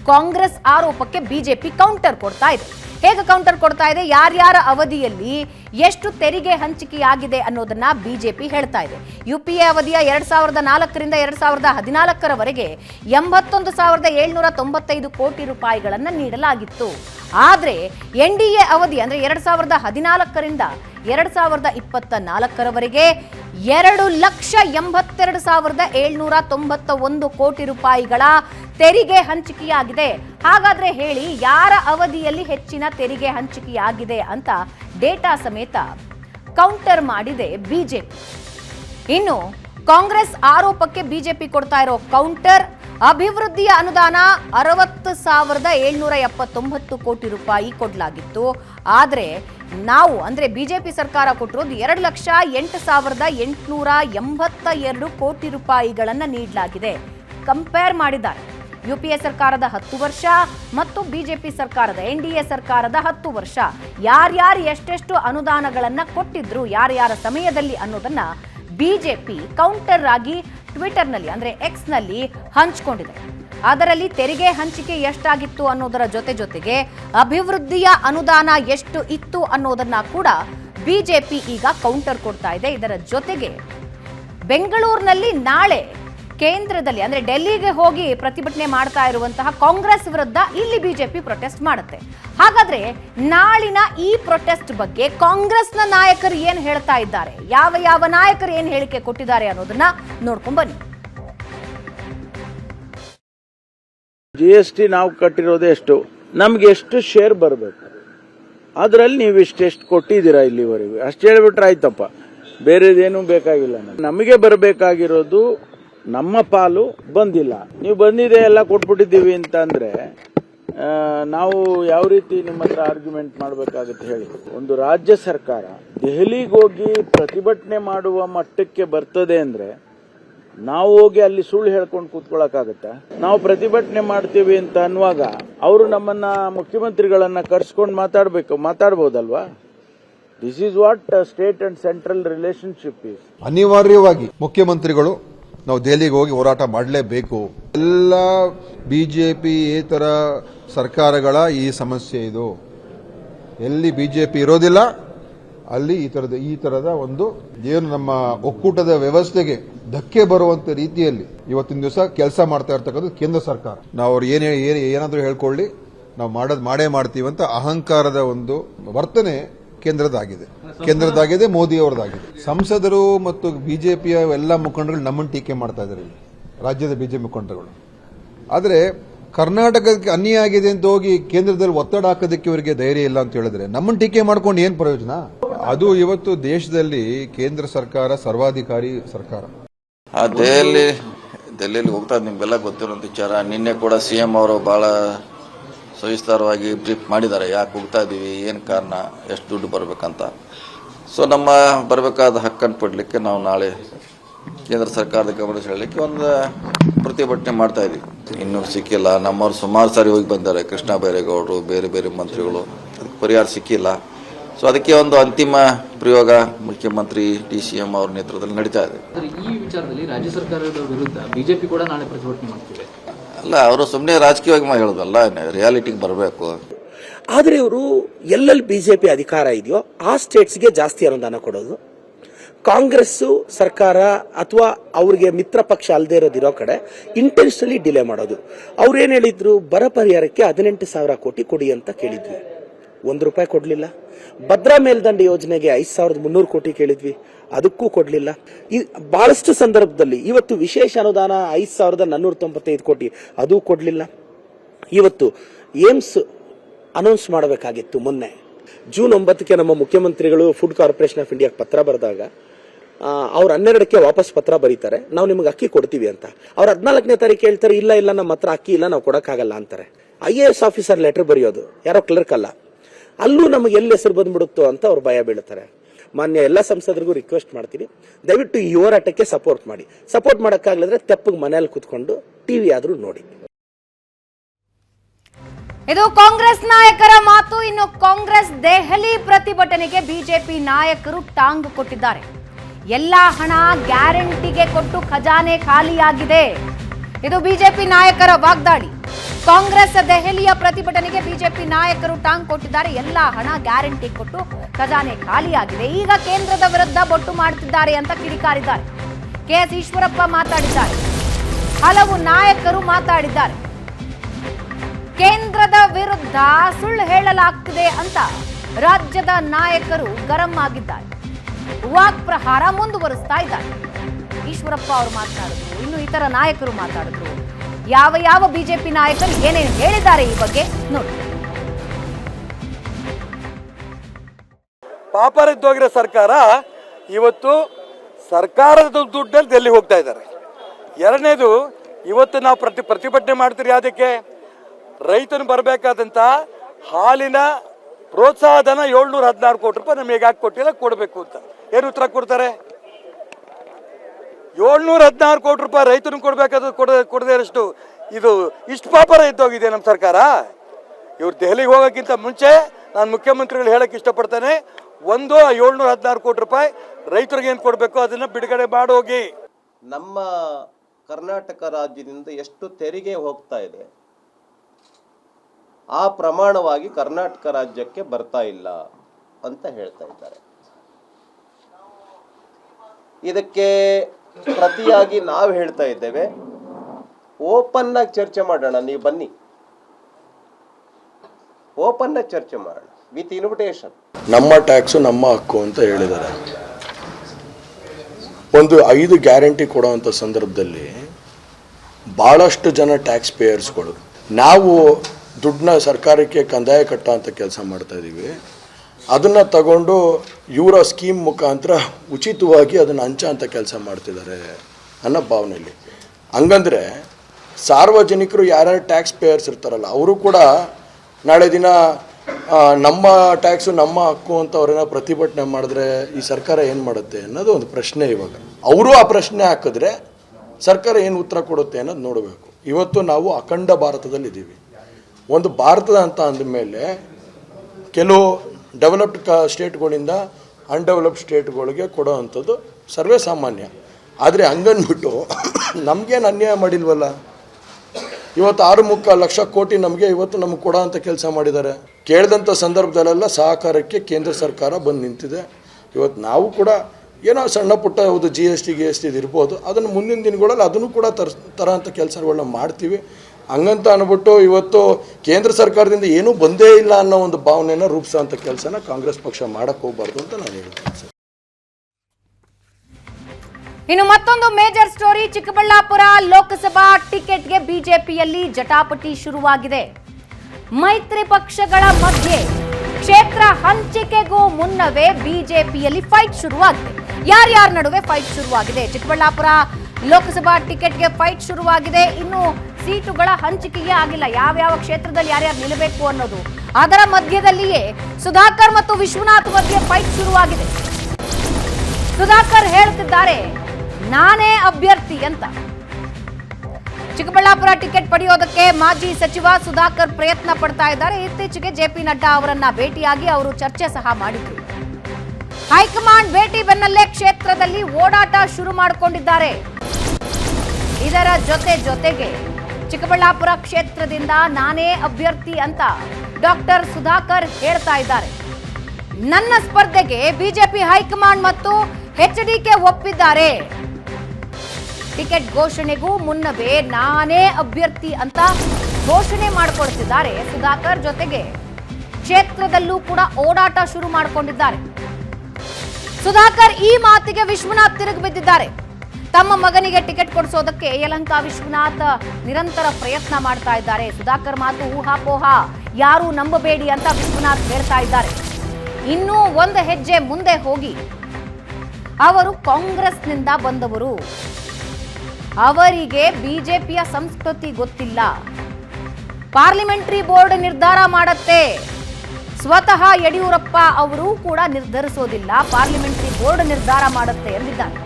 ಕಾಂಗ್ರೆಸ್ ಆರೋಪಕ್ಕೆ ಬಿಜೆಪಿ ಕೌಂಟರ್ ಕೊಡ್ತಾ ಇದೆ. ಹೇಗೆ ಕೌಂಟರ್ ಕೊಡ್ತಾ ಇದೆ? ಯಾರ್ಯಾರ ಅವಧಿಯಲ್ಲಿ ಎಷ್ಟು ತೆರಿಗೆ ಹಂಚಿಕೆಯಾಗಿದೆ ಅನ್ನೋದನ್ನ ಬಿಜೆಪಿ ಹೇಳ್ತಾ ಇದೆ. ಯು ಪಿ ಎ ಅವಧಿಯ ಎರಡ್ ಸಾವಿರದ ನಾಲ್ಕರಿಂದ ಎರಡ್ ಸಾವಿರದ ಹದಿನಾಲ್ಕರವರೆಗೆ ಎಂಬತ್ತೊಂದು ಸಾವಿರದ ಏಳ್ನೂರ ತೊಂಬತ್ತೈದು ಕೋಟಿ ರೂಪಾಯಿಗಳನ್ನು ನೀಡಲಾಗಿತ್ತು. ಆದರೆ ಎನ್ ಡಿ ಎ ಅವಧಿ ಅಂದ್ರೆ ಎರಡ್ ಸಾವಿರದ ಹದಿನಾಲ್ಕರಿಂದ ಎರಡ್ ಸಾವಿರದ ಇಪ್ಪತ್ತ ನಾಲ್ಕರವರೆಗೆ ಎರಡು ಲಕ್ಷ ಎಂಬತ್ತೆರಡು ಸಾವಿರದ ಏಳ್ನೂರ ತೊಂಬತ್ತ ಒಂದು ಕೋಟಿ ರೂಪಾಯಿಗಳ ತೆರಿಗೆ ಹಂಚಿಕೆಯಾಗಿದೆ. ಹಾಗಾದ್ರೆ ಹೇಳಿ, ಯಾರ ಅವಧಿಯಲ್ಲಿ ಹೆಚ್ಚಿನ ತೆರಿಗೆ ಹಂಚಿಕೆಯಾಗಿದೆ ಅಂತ ಡೇಟಾ ಸಮೇತ ಕೌಂಟರ್ ಮಾಡಿದೆ ಬಿಜೆಪಿ. ಇನ್ನು ಕಾಂಗ್ರೆಸ್ ಆರೋಪಕ್ಕೆ ಬಿಜೆಪಿ ಕೊಡ್ತಾ ಇರೋ ಕೌಂಟರ್ ಅಭಿವೃದ್ಧಿಯ ಅನುದಾನ ಅರವತ್ತು ಸಾವಿರದ ಏಳ್ನೂರ ಎಪ್ಪತ್ತೊಂಬತ್ತು ಕೋಟಿ ರೂಪಾಯಿ ಕೊಡಲಾಗಿತ್ತು. ಆದರೆ ನಾವು, ಅಂದರೆ ಬಿ ಜೆ ಪಿ ಸರ್ಕಾರ ಕೊಟ್ಟಿರೋದು ಎರಡು ಲಕ್ಷ ಎಂಟು ಸಾವಿರದ ಎಂಟುನೂರ ಎಂಬತ್ತ ಎರಡು ಕೋಟಿ ರೂಪಾಯಿಗಳನ್ನು ನೀಡಲಾಗಿದೆ. ಕಂಪೇರ್ ಮಾಡಿದ್ದಾರೆ. ಯು ಪಿ ಎ ಸರ್ಕಾರದ ಹತ್ತು ವರ್ಷ ಮತ್ತು ಬಿಜೆಪಿ ಸರ್ಕಾರದ, ಎನ್ ಡಿ ಎ ಸರ್ಕಾರದ ಹತ್ತು ವರ್ಷ. ಯಾರ್ಯಾರು ಎಷ್ಟೆಷ್ಟು ಅನುದಾನಗಳನ್ನು ಕೊಟ್ಟಿದ್ರು, ಯಾರ್ಯಾರ ಸಮಯದಲ್ಲಿ ಅನ್ನೋದನ್ನ ಬಿಜೆಪಿ ಕೌಂಟರ್ ಆಗಿ ಟ್ವಿಟರ್ನಲ್ಲಿ ಅಂದರೆ ಎಕ್ಸ್ನಲ್ಲಿ ಹಂಚಿಕೊಂಡಿದೆ. ಅದರಲ್ಲಿ ತೆರಿಗೆ ಹಂಚಿಕೆ ಎಷ್ಟಾಗಿತ್ತು ಅನ್ನೋದರ ಜೊತೆ ಜೊತೆಗೆ ಅಭಿವೃದ್ಧಿಯ ಅನುದಾನ ಎಷ್ಟು ಇತ್ತು ಅನ್ನೋದನ್ನ ಕೂಡ ಬಿಜೆಪಿ ಈಗ ಕೌಂಟರ್ ಕೊಡ್ತಾ ಇದೆ. ಇದರ ಜೊತೆಗೆ ಬೆಂಗಳೂರಿನಲ್ಲಿ ನಾಳೆ ಕೇಂದ್ರದಲ್ಲಿ, ಅಂದ್ರೆ ಡೆಲ್ಲಿಗೆ ಹೋಗಿ ಪ್ರತಿಭಟನೆ ಮಾಡ್ತಾ ಇರುವಂತಹ ಕಾಂಗ್ರೆಸ್ ವಿರುದ್ಧ ಇಲ್ಲಿ ಬಿಜೆಪಿ ಪ್ರೊಟೆಸ್ಟ್ ಮಾಡುತ್ತೆ. ಹಾಗಾದ್ರೆ ನಾಳಿನ ಈ ಪ್ರೊಟೆಸ್ಟ್ ಬಗ್ಗೆ ಕಾಂಗ್ರೆಸ್ನ ನಾಯಕರು ಏನ್ ಹೇಳ್ತಾ ಇದ್ದಾರೆ? ಯಾವ ಯಾವ ನಾಯಕರು ಏನ್ ಹೇಳಿಕೆ ಕೊಟ್ಟಿದ್ದಾರೆ ಅನ್ನೋದನ್ನ ನೋಡ್ಕೊಂಡ್ ಬನ್ನಿ.
ಜಿ ಎಸ್ ಟಿ ನಾವು ಕಟ್ಟಿರೋದು ಎಷ್ಟು? ನಮ್ಗೆ ಎಷ್ಟು ಶೇರ್ ಬರಬೇಕು? ಅದರಲ್ಲಿ ನೀವು ಇಷ್ಟೆಷ್ಟು ಕೊಟ್ಟಿದ್ದೀರಾ ಇಲ್ಲಿವರೆಗೂ? ಅಷ್ಟು ಹೇಳ್ಬಿಟ್ರೆ ಆಯ್ತಪ್ಪ. ಬೇರೆದೇನು ಬೇಕಾಗಿಲ್ಲ ನಮಗೆ ಬರಬೇಕಾಗಿರೋದು ನಮ್ಮ ಪಾಲು ಬಂದಿಲ್ಲ. ನೀವು ಬಂದಿದೆ ಎಲ್ಲ ಕೊಟ್ಬಿಟ್ಟಿದ್ದೀವಿ ಅಂತ ಅಂದ್ರೆ ನಾವು ಯಾವ ರೀತಿ ನಿಮ್ಮ ಹತ್ರ ಆರ್ಗ್ಯುಮೆಂಟ್ ಮಾಡಬೇಕಾಗುತ್ತೆ ಹೇಳಿ. ಒಂದು ರಾಜ್ಯ ಸರ್ಕಾರ ದೆಹಲಿಗೆ ಹೋಗಿ ಪ್ರತಿಭಟನೆ ಮಾಡುವ ಮಟ್ಟಕ್ಕೆ ಬರ್ತದೆ ಅಂದ್ರೆ, ನಾವು ಹೋಗಿ ಅಲ್ಲಿ ಸುಳ್ಳು ಹೇಳ್ಕೊಂಡು ಕೂತ್ಕೊಳ್ಳೋಕ್ಕಾಗತ್ತಾ ನಾವು ಪ್ರತಿಭಟನೆ ಮಾಡ್ತೀವಿ ಅಂತ ಅನ್ನುವಾಗ ಅವರು ನಮ್ಮನ್ನ ಮುಖ್ಯಮಂತ್ರಿಗಳನ್ನ ಕರ್ಸ್ಕೊಂಡು ಮಾತಾಡಬೇಕು, ಮಾತಾಡ್ಬೋದಲ್ವಾ? This is what state and central relationship is
ಅನಿವಾರ್ಯವಾಗಿ ಮುಖ್ಯಮಂತ್ರಿಗಳು ನಾವು ದೆಹಲಿಗೆ ಹೋಗಿ ಹೋರಾಟ ಮಾಡಲೇಬೇಕು. ಎಲ್ಲ ಬಿಜೆಪಿ ಏತರ ಸರ್ಕಾರಗಳ ಈ ಸಮಸ್ಯೆ ಇದು. ಎಲ್ಲಿ ಬಿಜೆಪಿ ಇರೋದಿಲ್ಲ, ಅಲ್ಲಿ ಈ ತರದ ಈ ತರದ ಒಂದು ಏನು ನಮ್ಮ ಒಕ್ಕೂಟದ ವ್ಯವಸ್ಥೆಗೆ ಧಕ್ಕೆ ಬರುವಂತ ರೀತಿಯಲ್ಲಿ ಇವತ್ತಿನ ದಿವಸ ಕೆಲಸ ಮಾಡ್ತಾ ಇರ್ತಕ್ಕಂಥ ಕೇಂದ್ರ ಸರ್ಕಾರ. ನಾವು ಅವ್ರು ಏನೇ ಏನ್, ಏನಾದರೂ ಹೇಳ್ಕೊಳ್ಳಿ, ನಾವು ಮಾಡೋದು, ಮಾಡೇ ಮಾಡ್ತೀವಿ ಅಂತ ಅಹಂಕಾರದ ಒಂದು ವರ್ತನೆ ಕೇಂದ್ರದಾಗಿದೆ ಕೇಂದ್ರದಾಗಿದೆ ಮೋದಿ ಅವರದಾಗಿದೆ ಸಂಸದರು ಮತ್ತು ಬಿಜೆಪಿಯ ಎಲ್ಲ ಮುಖಂಡರು ನಮ್ಮನ್ನು ಟೀಕೆ ಮಾಡ್ತಾ ಇದ್ದಾರೆ ಇಲ್ಲಿ ರಾಜ್ಯದ ಬಿಜೆಪಿ ಮುಖಂಡರುಗಳು. ಆದರೆ ಕರ್ನಾಟಕಕ್ಕೆ ಅನ್ಯಾಯ ಆಗಿದೆ ಅಂತ ಹೋಗಿ ಕೇಂದ್ರದಲ್ಲಿ ಒತ್ತಡ ಹಾಕೋದಕ್ಕೆ ಇವರಿಗೆ ಧೈರ್ಯ ಇಲ್ಲ ಅಂತ ಹೇಳಿದ್ರೆ ನಮ್ಮನ್ನು ಟೀಕೆ ಮಾಡ್ಕೊಂಡು ಏನು ಪ್ರಯೋಜನ? ಅದು ಇವತ್ತು ದೇಶದಲ್ಲಿ ಕೇಂದ್ರ ಸರ್ಕಾರ ಸರ್ವಾಧಿಕಾರಿ ಸರ್ಕಾರ.
ಆ ದೆಹಲಿ ದೆಹಲಿಯಲ್ಲಿ ಹೋಗ್ತಾ ನಿಮ್ಗೆಲ್ಲ ಗೊತ್ತಿರೋಂಥ ವಿಚಾರ. ನಿನ್ನೆ ಕೂಡ ಸಿ ಎಂ ಅವರು ಭಾಳ ಸವಿಸ್ತಾರವಾಗಿ ಬ್ರೀಫ್ ಮಾಡಿದ್ದಾರೆ. ಯಾಕೆ ಹೋಗ್ತಾ ಇದ್ದೀವಿ ಏನು ಕಾರಣ? ಎಷ್ಟು ದುಡ್ಡು ಬರಬೇಕಂತ. ಸೊ ನಮ್ಮ ಬರಬೇಕಾದ ಹಕ್ಕನ್ನು ಪಡಲಿಕ್ಕೆ ನಾವು ನಾಳೆ ಕೇಂದ್ರ ಸರ್ಕಾರದ ಗಮನ ಹೇಳಲಿಕ್ಕೆ ಒಂದು ಪ್ರತಿಭಟನೆ ಮಾಡ್ತಾ ಇದ್ದೀವಿ ಇನ್ನೂ ಸಿಕ್ಕಿಲ್ಲ. ನಮ್ಮವ್ರು ಸುಮಾರು ಸಾರಿ ಹೋಗಿ ಬಂದ್ದಾರೆ ಕೃಷ್ಣ ಬೈರೇಗೌಡರು, ಬೇರೆ ಬೇರೆ ಮಂತ್ರಿಗಳು. ಅದಕ್ಕೆ ಪರಿಹಾರ ಸಿಕ್ಕಿಲ್ಲ. ಸೊ ಅದಕ್ಕೆ ಒಂದು ಅಂತಿಮ ಪ್ರಯೋಗ ಮುಖ್ಯಮಂತ್ರಿ, ಡಿ ಸಿ ಎಂ ಅವ್ರ ನೇತೃತ್ವದಲ್ಲಿ ನಡೀತಾ ಇದೆ.
ಈ ವಿಚಾರದಲ್ಲಿ ರಾಜ್ಯ ಸರ್ಕಾರದ ವಿರುದ್ಧ ಬಿಜೆಪಿ ಕೂಡ ನಾಳೆ ಪ್ರತಿಭಟನೆ ಮಾಡ್ತಿದೆ.
ಅಲ್ಲ, ಅವರು ಸುಮ್ಮನೆ ರಾಜಕೀಯವಾಗಿ ಹೇಳೋದಲ್ಲ ರಿಯಾಲಿಟಿಗೆ ಬರಬೇಕು
ಆದರೆ ಇವರು ಎಲ್ಲೆಲ್ಲಿ ಬಿಜೆಪಿ ಅಧಿಕಾರ ಇದೆಯೋ ಆ ಸ್ಟೇಟ್ಸ್ಗೆ ಜಾಸ್ತಿ ಅನುದಾನ ಕೊಡೋದು. ಕಾಂಗ್ರೆಸ್ಸು ಸರ್ಕಾರ ಅಥವಾ ಅವ್ರಿಗೆ ಮಿತ್ರ ಪಕ್ಷ ಅಲ್ಲದೆ ಇರೋದಿರೋ ಕಡೆ ಇಂಟೆನ್ಷನಲಿ ಡಿಲೇ ಮಾಡೋದು. ಅವ್ರೇನು ಹೇಳಿದ್ರು? ಬರ ಪರಿಹಾರಕ್ಕೆ ಹದಿನೆಂಟು ಸಾವಿರ ಕೋಟಿ ಕೊಡಿ ಅಂತ ಕೇಳಿದ್ವಿ. ಒಂದು ರೂಪಾಯಿ ಕೊಡಲಿಲ್ಲ. ಭದ್ರಾ ಮೇಲ್ದಂಡೆ ಯೋಜನೆಗೆ ಐದು ಸಾವಿರದ ಮುನ್ನೂರು ಕೋಟಿ ಕೇಳಿದ್ವಿ. ಅದಕ್ಕೂ ಕೊಡಲಿಲ್ಲ. ಈ ಬಹಳಷ್ಟು ಸಂದರ್ಭದಲ್ಲಿ ಇವತ್ತು ವಿಶೇಷ ಅನುದಾನ ಐದು ಸಾವಿರದ ನಾನ್ನೂರ ತೊಂಬತ್ತೈದು ಕೋಟಿ, ಅದು ಕೊಡಲಿಲ್ಲ. ಇವತ್ತು ಏಮ್ಸ್ ಅನೌನ್ಸ್ ಮಾಡಬೇಕಾಗಿತ್ತು ಮೊನ್ನೆ. ಜೂನ್ ಒಂಬತ್ತಕ್ಕೆ ನಮ್ಮ ಮುಖ್ಯಮಂತ್ರಿಗಳು ಫುಡ್ ಕಾರ್ಪೊರೇಷನ್ ಆಫ್ ಇಂಡಿಯಾಗೆ ಪತ್ರ ಬರೆದಾಗ ಅವ್ರು ಹನ್ನೆರಡಕ್ಕೆ ವಾಪಸ್ ಪತ್ರ ಬರೀತಾರೆ, ನಾವು ನಿಮ್ಗೆ ಅಕ್ಕಿ ಕೊಡ್ತೀವಿ ಅಂತ. ಅವ್ರು ಹದಿನಾಲ್ಕನೇ ತಾರೀಕು ಹೇಳ್ತಾರೆ, ಇಲ್ಲ ಇಲ್ಲ, ನಮ್ಮ ಹತ್ರ ಅಕ್ಕಿ ಇಲ್ಲ, ನಾವು ಕೊಡೋಕ್ಕಾಗಲ್ಲ ಅಂತಾರೆ. I A S officer letter ಬರೆಯೋದು, ಯಾರೋ ಕ್ಲರ್ಕ್ ಅಲ್ಲ. ಅಲ್ಲೂ ನಮಗೆ ಎಲ್ಲಿ ಹೆಸರು ಬಂದ್ಬಿಡುತ್ತೋ ಅಂತ ಅವ್ರು ಭಯ ಬೀಳ್ತಾರೆ. ಮಾನ್ಯ ಎಲ್ಲ ಸಂಸದರಿಗೂ ರಿಕ್ವೆಸ್ಟ್ ಮಾಡ್ತೀನಿ. ದಯವಿಟ್ಟು ಈ ಹೋರಾಟಕ್ಕೆ ಸಪೋರ್ಟ್ ಮಾಡಿ. ಸಪೋರ್ಟ್ ಮಾಡೋಕ್ಕಾಗಲಿದ್ರೆ ತೆಪ್ಪಗೆ ಮನೇಲಿ ಕೂತ್ಕೊಂಡು ಟಿವಿ ಆದರೂ ನೋಡಿ.
ಇದು ಕಾಂಗ್ರೆಸ್ ನಾಯಕರ ಮಾತು. ಇನ್ನು ಕಾಂಗ್ರೆಸ್ ದೆಹಲಿ ಪ್ರತಿಭಟನೆಗೆ ಬಿಜೆಪಿ ನಾಯಕರು ಟಾಂಗ್ ಕೊಟ್ಟಿದ್ದಾರೆ. ಎಲ್ಲ ಹಣ ಗ್ಯಾರಂಟಿಗೆ ಕೊಟ್ಟು ಖಜಾನೆ ಖಾಲಿಯಾಗಿದೆ. ಇದು ಬಿಜೆಪಿ ನಾಯಕರ ವಾಗ್ದಾಳಿ. ಕಾಂಗ್ರೆಸ್ ದೆಹಲಿಯ ಪ್ರತಿಭಟನೆಗೆ ಬಿಜೆಪಿ ನಾಯಕರು ಟಾಂಗ್ ಕೊಟ್ಟಿದ್ದಾರೆ. ಎಲ್ಲ ಹಣ ಗ್ಯಾರಂಟಿ ಕೊಟ್ಟು ಖಜಾನೆ ಖಾಲಿಯಾಗಿದೆ. ಈಗ ಕೇಂದ್ರದ ವಿರುದ್ಧ ಬೊಟ್ಟು ಮಾಡುತ್ತಿದ್ದಾರೆ ಅಂತ ಕಿಡಿಕಾರಿದ್ದಾರೆ. ಕೆಎಸ್ ಈಶ್ವರಪ್ಪ ಮಾತಾಡಿದ್ದಾರೆ. ಹಲವು ನಾಯಕರು ಮಾತಾಡಿದ್ದಾರೆ. ಕೇಂದ್ರದ ವಿರುದ್ಧ ಸುಳ್ಳು ಹೇಳಲಾಗ್ತಿದೆ ಅಂತ ರಾಜ್ಯದ ನಾಯಕರು ಗರಂ ಆಗಿದ್ದಾರೆ. ವಾಕ್ ಪ್ರಹಾರ ಮುಂದುವರಿಸ್ತಾ ಇದ್ದಾರೆ. ಈಶ್ವರಪ್ಪ ಅವರು ಮಾತನಾಡಿದ್ರು ಇನ್ನು ಇತರ ನಾಯಕರು ಮಾತಾಡಿದ್ರು. ಯಾವ ಯಾವ ಬಿಜೆಪಿ ನಾಯಕರು ಏನೇನು ಹೇಳಿದ್ದಾರೆ ಈ ಬಗ್ಗೆ ನೋಡಿ.
ಪಾಪರಿದ್ದೋಗಿರೋ ಸರ್ಕಾರ ಇವತ್ತು ಸರ್ಕಾರದ ದುಡ್ಡಲ್ಲಿ ಡೆಲ್ಲಿ ಹೋಗ್ತಾ ಇದ್ದಾರೆ. ಎರಡನೇದು, ಇವತ್ತು ನಾವು ಪ್ರತಿ ಪ್ರತಿಭಟನೆ ಮಾಡ್ತೀರಿ ಅದಕ್ಕೆ ರೈತನು ಬರಬೇಕಾದಂಥ ಹಾಲಿನ ಪ್ರೋತ್ಸಾಹಧನ ಏಳ್ನೂರ ಹದಿನಾರು ಕೋಟಿ ರೂಪಾಯಿ ನಮಗೆ ಯಾಕೆ ಕೊಟ್ಟಿಲ್ಲ ಕೊಡಬೇಕು ಅಂತ. ಏನು ಉತ್ತರ ಕೊಡ್ತಾರೆ? ಏಳ್ನೂರ ಹದಿನಾರು ಕೋಟಿ ರೂಪಾಯಿ ರೈತರಿಗೆ ಕೊಡಬೇಕಾದ್ರೆ ಕೊಡದೆ ಕೊಡದೇ ಇದು ಇಷ್ಟು ಪಾಪರ ಇದ್ದೋಗಿದೆ ನಮ್ಮ ಸರ್ಕಾರ. ಇವ್ರು ದೆಹಲಿಗೆ ಹೋಗೋಕ್ಕಿಂತ ಮುಂಚೆ ನಾನು ಮುಖ್ಯಮಂತ್ರಿಗಳು ಹೇಳಕ್ಕೆ ಇಷ್ಟಪಡ್ತೇನೆ, ಒಂದು ಏಳ್ನೂರ ಹದಿನಾರು ಕೋಟಿ ರೂಪಾಯಿ ರೈತರಿಗೆ ಏನು ಕೊಡಬೇಕು ಅದನ್ನು ಬಿಡುಗಡೆ ಮಾಡೋಗಿ.
ನಮ್ಮ ಕರ್ನಾಟಕ ರಾಜ್ಯದಿಂದ ಎಷ್ಟು ತೆರಿಗೆ ಹೋಗ್ತಾ ಇದೆ, ಆ ಪ್ರಮಾಣವಾಗಿ ಕರ್ನಾಟಕ ರಾಜ್ಯಕ್ಕೆ ಬರ್ತಾ ಇಲ್ಲ ಅಂತ ಹೇಳ್ತಾ ಇದ್ದಾರೆ. ಇದಕ್ಕೆ ಪ್ರತಿಯಾಗಿ ನಾವು ಹೇಳ್ತಾ ಇದ್ದೇವೆ ಓಪನ್ ಆಗಿ ಚರ್ಚೆ ಮಾಡೋಣ, ನೀವು ಬನ್ನಿ. ಓಪನ್ ಆಗಿ ಚರ್ಚೆ ಮಾಡೋಣ ವಿತ್ ಇನ್ವಿಟೇಷನ್
ನಮ್ಮ ಟ್ಯಾಕ್ಸು ನಮ್ಮ ಹಕ್ಕು ಅಂತ ಹೇಳಿದ್ದಾರೆ. ಒಂದು ಐದು ಗ್ಯಾರಂಟಿ ಕೊಡುವಂಥ ಸಂದರ್ಭದಲ್ಲಿ ಭಾಳಷ್ಟು ಜನ ಟ್ಯಾಕ್ಸ್ ಪೇಯರ್ಸ್ಗಳು ನಾವು ದುಡ್ಡನ್ನ ಸರ್ಕಾರಕ್ಕೆ ಕಂದಾಯ ಕಟ್ಟೋಂಥ ಕೆಲಸ ಮಾಡ್ತಾ ಇದ್ದೀವಿ ಅದನ್ನು ತಗೊಂಡು ಇವರ ಸ್ಕೀಮ್ ಮುಖಾಂತರ ಉಚಿತವಾಗಿ ಅದನ್ನು ಹಂಚ ಅಂತ ಕೆಲಸ ಮಾಡ್ತಿದ್ದಾರೆ ಅನ್ನೋ ಭಾವನೆಯಲ್ಲಿ. ಹಂಗಂದರೆ ಸಾರ್ವಜನಿಕರು ಯಾರ್ಯಾರು ಟ್ಯಾಕ್ಸ್ ಪೇಯರ್ಸ್ ಇರ್ತಾರಲ್ಲ, ಅವರು ಕೂಡ ನಾಳೆ ದಿನ ನಮ್ಮ ಟ್ಯಾಕ್ಸು ನಮ್ಮ ಹಕ್ಕು ಅಂತ ಅವ್ರನ್ನ ಪ್ರತಿಭಟನೆ ಮಾಡಿದ್ರೆ ಈ ಸರ್ಕಾರ ಏನು ಮಾಡುತ್ತೆ ಅನ್ನೋದು ಒಂದು ಪ್ರಶ್ನೆ ಇವಾಗ. ಅವರು ಆ ಪ್ರಶ್ನೆ ಹಾಕಿದ್ರೆ ಸರ್ಕಾರ ಏನು ಉತ್ತರ ಕೊಡುತ್ತೆ ಅನ್ನೋದು ನೋಡಬೇಕು. ಇವತ್ತು ನಾವು ಅಖಂಡ ಭಾರತದಲ್ಲಿದ್ದೀವಿ. ಒಂದು ಭಾರತದ ಅಂತ ಅಂದಮೇಲೆ ಕೆಲವು ಡೆವಲಪ್ಡ್ ಕ ಸ್ಟೇಟ್ಗಳಿಂದ ಅನ್ಡೆವಲಪ್ಡ್ ಸ್ಟೇಟ್ಗಳಿಗೆ ಕೊಡೋ ಅಂಥದ್ದು ಸರ್ವೇ ಸಾಮಾನ್ಯ. ಆದರೆ ಹಂಗನ್ಬಿಟ್ಟು (coughs) ನಮಗೇನು ಅನ್ಯಾಯ ಮಾಡಿಲ್ವಲ್ಲ? ಇವತ್ತು ಆರು ಮುಕ್ಕ ಲಕ್ಷ ಕೋಟಿ ನಮಗೆ ಇವತ್ತು ನಮಗೆ ಕೊಡೋ ಅಂಥ ಕೆಲಸ ಮಾಡಿದ್ದಾರೆ. ಕೇಳಿದಂಥ ಸಂದರ್ಭದಲ್ಲೆಲ್ಲ ಸಹಕಾರಕ್ಕೆ ಕೇಂದ್ರ ಸರ್ಕಾರ ಬಂದು ನಿಂತಿದೆ. ಇವತ್ತು ನಾವು ಕೂಡ ಏನೋ ಸಣ್ಣ ಪುಟ್ಟ ಯಾವುದು ಜಿ ಎಸ್ ಟಿ ಗಿ ಎಸ್ ಟಿ ಇರ್ಬೋದು, ಅದನ್ನು ಮುಂದಿನ ದಿನಗಳಲ್ಲಿ ಅದನ್ನು ಕೂಡ ತರ್ಸ್ ತರೋಂಥ ಕೆಲಸಗಳನ್ನ ಮಾಡ್ತೀವಿ. ಹಂಗಂತ ಅಂದ್ಬಿಟ್ಟು ಇವತ್ತು ಕೇಂದ್ರ ಸರ್ಕಾರದಿಂದ ಏನೂ ಬಂದೇ ಇಲ್ಲ ಅನ್ನೋ ಒಂದು ಭಾವನೆಯನ್ನ ರೂಪಿಸೋಂಥ ಕೆಲಸನ ಕಾಂಗ್ರೆಸ್ ಪಕ್ಷ ಮಾಡೋಕ್ಕೆ ಹೋಗ್ಬಾರ್ದು ಅಂತ ನಾನು ಹೇಳ್ತೀನಿ
ಇನ್ನು ಮತ್ತೊಂದು ಮೇಜರ್ ಸ್ಟೋರಿ, ಚಿಕ್ಕಬಳ್ಳಾಪುರ ಲೋಕಸಭಾ ಟಿಕೆಟ್ಗೆ ಬಿಜೆಪಿಯಲ್ಲಿ ಜಟಾಪಟಿ ಶುರುವಾಗಿದೆ. ಮೈತ್ರಿ ಪಕ್ಷಗಳ ಮಧ್ಯೆ ಕ್ಷೇತ್ರ ಹಂಚಿಕೆಗೂ ಮುನ್ನವೇ ಬಿಜೆಪಿಯಲ್ಲಿ ಫೈಟ್ ಶುರುವಾಗಿದೆ. ಯಾರ್ಯಾರ ನಡುವೆ ಫೈಟ್ ಶುರುವಾಗಿದೆ? ಚಿಕ್ಕಬಳ್ಳಾಪುರ ಲೋಕಸಭಾ ಟಿಕೆಟ್ಗೆ ಫೈಟ್ ಶುರುವಾಗಿದೆ. ಇನ್ನು ಸೀಟುಗಳ ಹಂಚಿಕೆಯೇ ಆಗಿಲ್ಲ. ಯಾವ್ಯಾವ ಕ್ಷೇತ್ರದಲ್ಲಿ ಯಾರ್ಯಾರು ನಿಲ್ಲಬೇಕು ಅನ್ನೋದು. ಅದರ ಮಧ್ಯದಲ್ಲಿಯೇ ಸುಧಾಕರ್ ಮತ್ತು ವಿಶ್ವನಾಥ್ ಮಧ್ಯೆ ಫೈಟ್ ಶುರುವಾಗಿದೆ. ಸುಧಾಕರ್ ಹೇಳ್ತಿದ್ದಾರೆ ನಾನೇ ಅಭ್ಯರ್ಥಿ ಅಂತ. ಚಿಕ್ಕಬಳ್ಳಾಪುರ ಟಿಕೆಟ್ ಪಡೆಯೋದಕ್ಕೆ ಮಾಜಿ ಸಚಿವ ಸುಧಾಕರ್ ಪ್ರಯತ್ನ ಪಡ್ತಾ ಇದ್ದಾರೆ. ಇತ್ತೀಚೆಗೆ ಜೆ ಪಿ ನಡ್ಡಾ ಅವರನ್ನ ಭೇಟಿಯಾಗಿ ಅವರು ಚರ್ಚೆ ಸಹ ಮಾಡಿದ್ರು. ಹೈಕಮಾಂಡ್ ಭೇಟಿ ಬೆನ್ನಲ್ಲೇ ಕ್ಷೇತ್ರದಲ್ಲಿ ಓಡಾಟ ಶುರು ಮಾಡಿಕೊಂಡಿದ್ದಾರೆ. ಇದರ ಜೊತೆ ಜೊತೆಗೆ ಚಿಕ್ಕಬಳ್ಳಾಪುರ ಕ್ಷೇತ್ರದಿಂದ ನಾನೇ ಅಭ್ಯರ್ಥಿ ಅಂತ ಡಾಕ್ಟರ್ ಸುಧಾಕರ್ ಹೇಳ್ತಾ ಇದ್ದಾರೆ. ನನ್ನ ಸ್ಪರ್ಧೆಗೆ ಬಿಜೆಪಿ ಹೈಕಮಾಂಡ್ ಮತ್ತು ಎಚ್ಡಿಕೆ ಒಪ್ಪಿದ್ದಾರೆ. ಟಿಕೆಟ್ ಘೋಷಣೆಗೂ ಮುನ್ನವೇ ನಾನೇ ಅಭ್ಯರ್ಥಿ ಅಂತ ಘೋಷಣೆ ಮಾಡಿಕೊಳ್ತಿದ್ದಾರೆ ಸುಧಾಕರ್ ಜೊತೆಗೆ. ಕ್ಷೇತ್ರದಲ್ಲೂ ಕೂಡ ಓಡಾಟ ಶುರು ಮಾಡಿಕೊಂಡಿದ್ದಾರೆ. ಸುಧಾಕರ್ ಈ ಮಾತಿಗೆ ವಿಶ್ವನಾಥ್ ತಿರುಗಿ ಬಿದ್ದಿದ್ದಾರೆ. ತಮ್ಮ ಮಗನಿಗೆ ಟಿಕೆಟ್ ಕೊಡಿಸೋದಕ್ಕೆ ಯಲಂಕ ವಿಶ್ವನಾಥ್ ನಿರಂತರ ಪ್ರಯತ್ನ ಮಾಡ್ತಾ ಇದ್ದಾರೆ. ಸುಧಾಕರ್ ಮಾತು ಊಹಾಪೋಹ. ಯಾರೂ ನಂಬಬೇಡಿ ಅಂತ ವಿಶ್ವನಾಥ್ ಹೇಳ್ತಾ ಇದ್ದಾರೆ. ಇನ್ನೂ ಒಂದು ಹೆಜ್ಜೆ ಮುಂದೆ ಹೋಗಿ. ಅವರು ಕಾಂಗ್ರೆಸ್ನಿಂದ ಬಂದವರು. ಅವರಿಗೆ ಬಿಜೆಪಿಯ ಸಂಸ್ಕೃತಿ ಗೊತ್ತಿಲ್ಲ. ಪಾರ್ಲಿಮೆಂಟರಿ ಬೋರ್ಡ್ ನಿರ್ಧಾರ ಮಾಡತ್ತೆ. ಸ್ವತಃ ಯಡಿಯೂರಪ್ಪ ಅವರು ಕೂಡ ನಿರ್ಧರಿಸೋದಿಲ್ಲ. ಪಾರ್ಲಿಮೆಂಟರಿ ಬೋರ್ಡ್ ನಿರ್ಧಾರ ಮಾಡುತ್ತೆ ಎಂದಿದ್ದಾರೆ.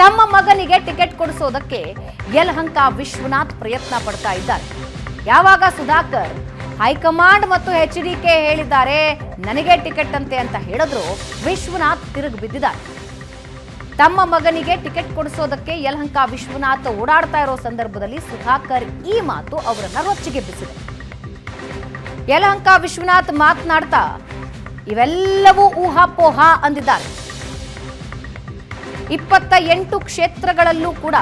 ತಮ್ಮ ಮಗನಿಗೆ ಟಿಕೆಟ್ ಕೊಡಿಸೋದಕ್ಕೆ ಯಲಹಂಕ ವಿಶ್ವನಾಥ್ ಪ್ರಯತ್ನ ಪಡ್ತಾ ಇದ್ದಾರೆ. ಯಾವಾಗ ಸುಧಾಕರ್, ಹೈಕಮಾಂಡ್ ಮತ್ತು ಎಚ್ ಡಿ ಕೆ ಹೇಳಿದ್ದಾರೆ, ನನಗೆ ಟಿಕೆಟ್ ಅಂತೆ ಅಂತ ಹೇಳಿದ್ರು, ವಿಶ್ವನಾಥ್ ತಿರುಗಿ ಬಿದ್ದಿದ್ದಾರೆ. ತಮ್ಮ ಮಗನಿಗೆ ಟಿಕೆಟ್ ಕೊಡಿಸೋದಕ್ಕೆ ಯಲಹಂಕ ವಿಶ್ವನಾಥ್ ಓಡಾಡ್ತಾ ಇರೋ ಸಂದರ್ಭದಲ್ಲಿ ಸುಧಾಕರ್ ಈ ಮಾತು ಅವರನ್ನ ರೊಚ್ಚಿಗೆಬ್ಬಿಸಿದೆ ಯಲಹಂಕ ವಿಶ್ವನಾಥ್ ಮಾತನಾಡ್ತಾ, ಇವೆಲ್ಲವೂ ಊಹಾಪೋಹ ಅಂದಿದ್ದಾರೆ. ಇಪ್ಪತ್ತ ಎಂಟು ಕ್ಷೇತ್ರಗಳಲ್ಲೂ ಕೂಡ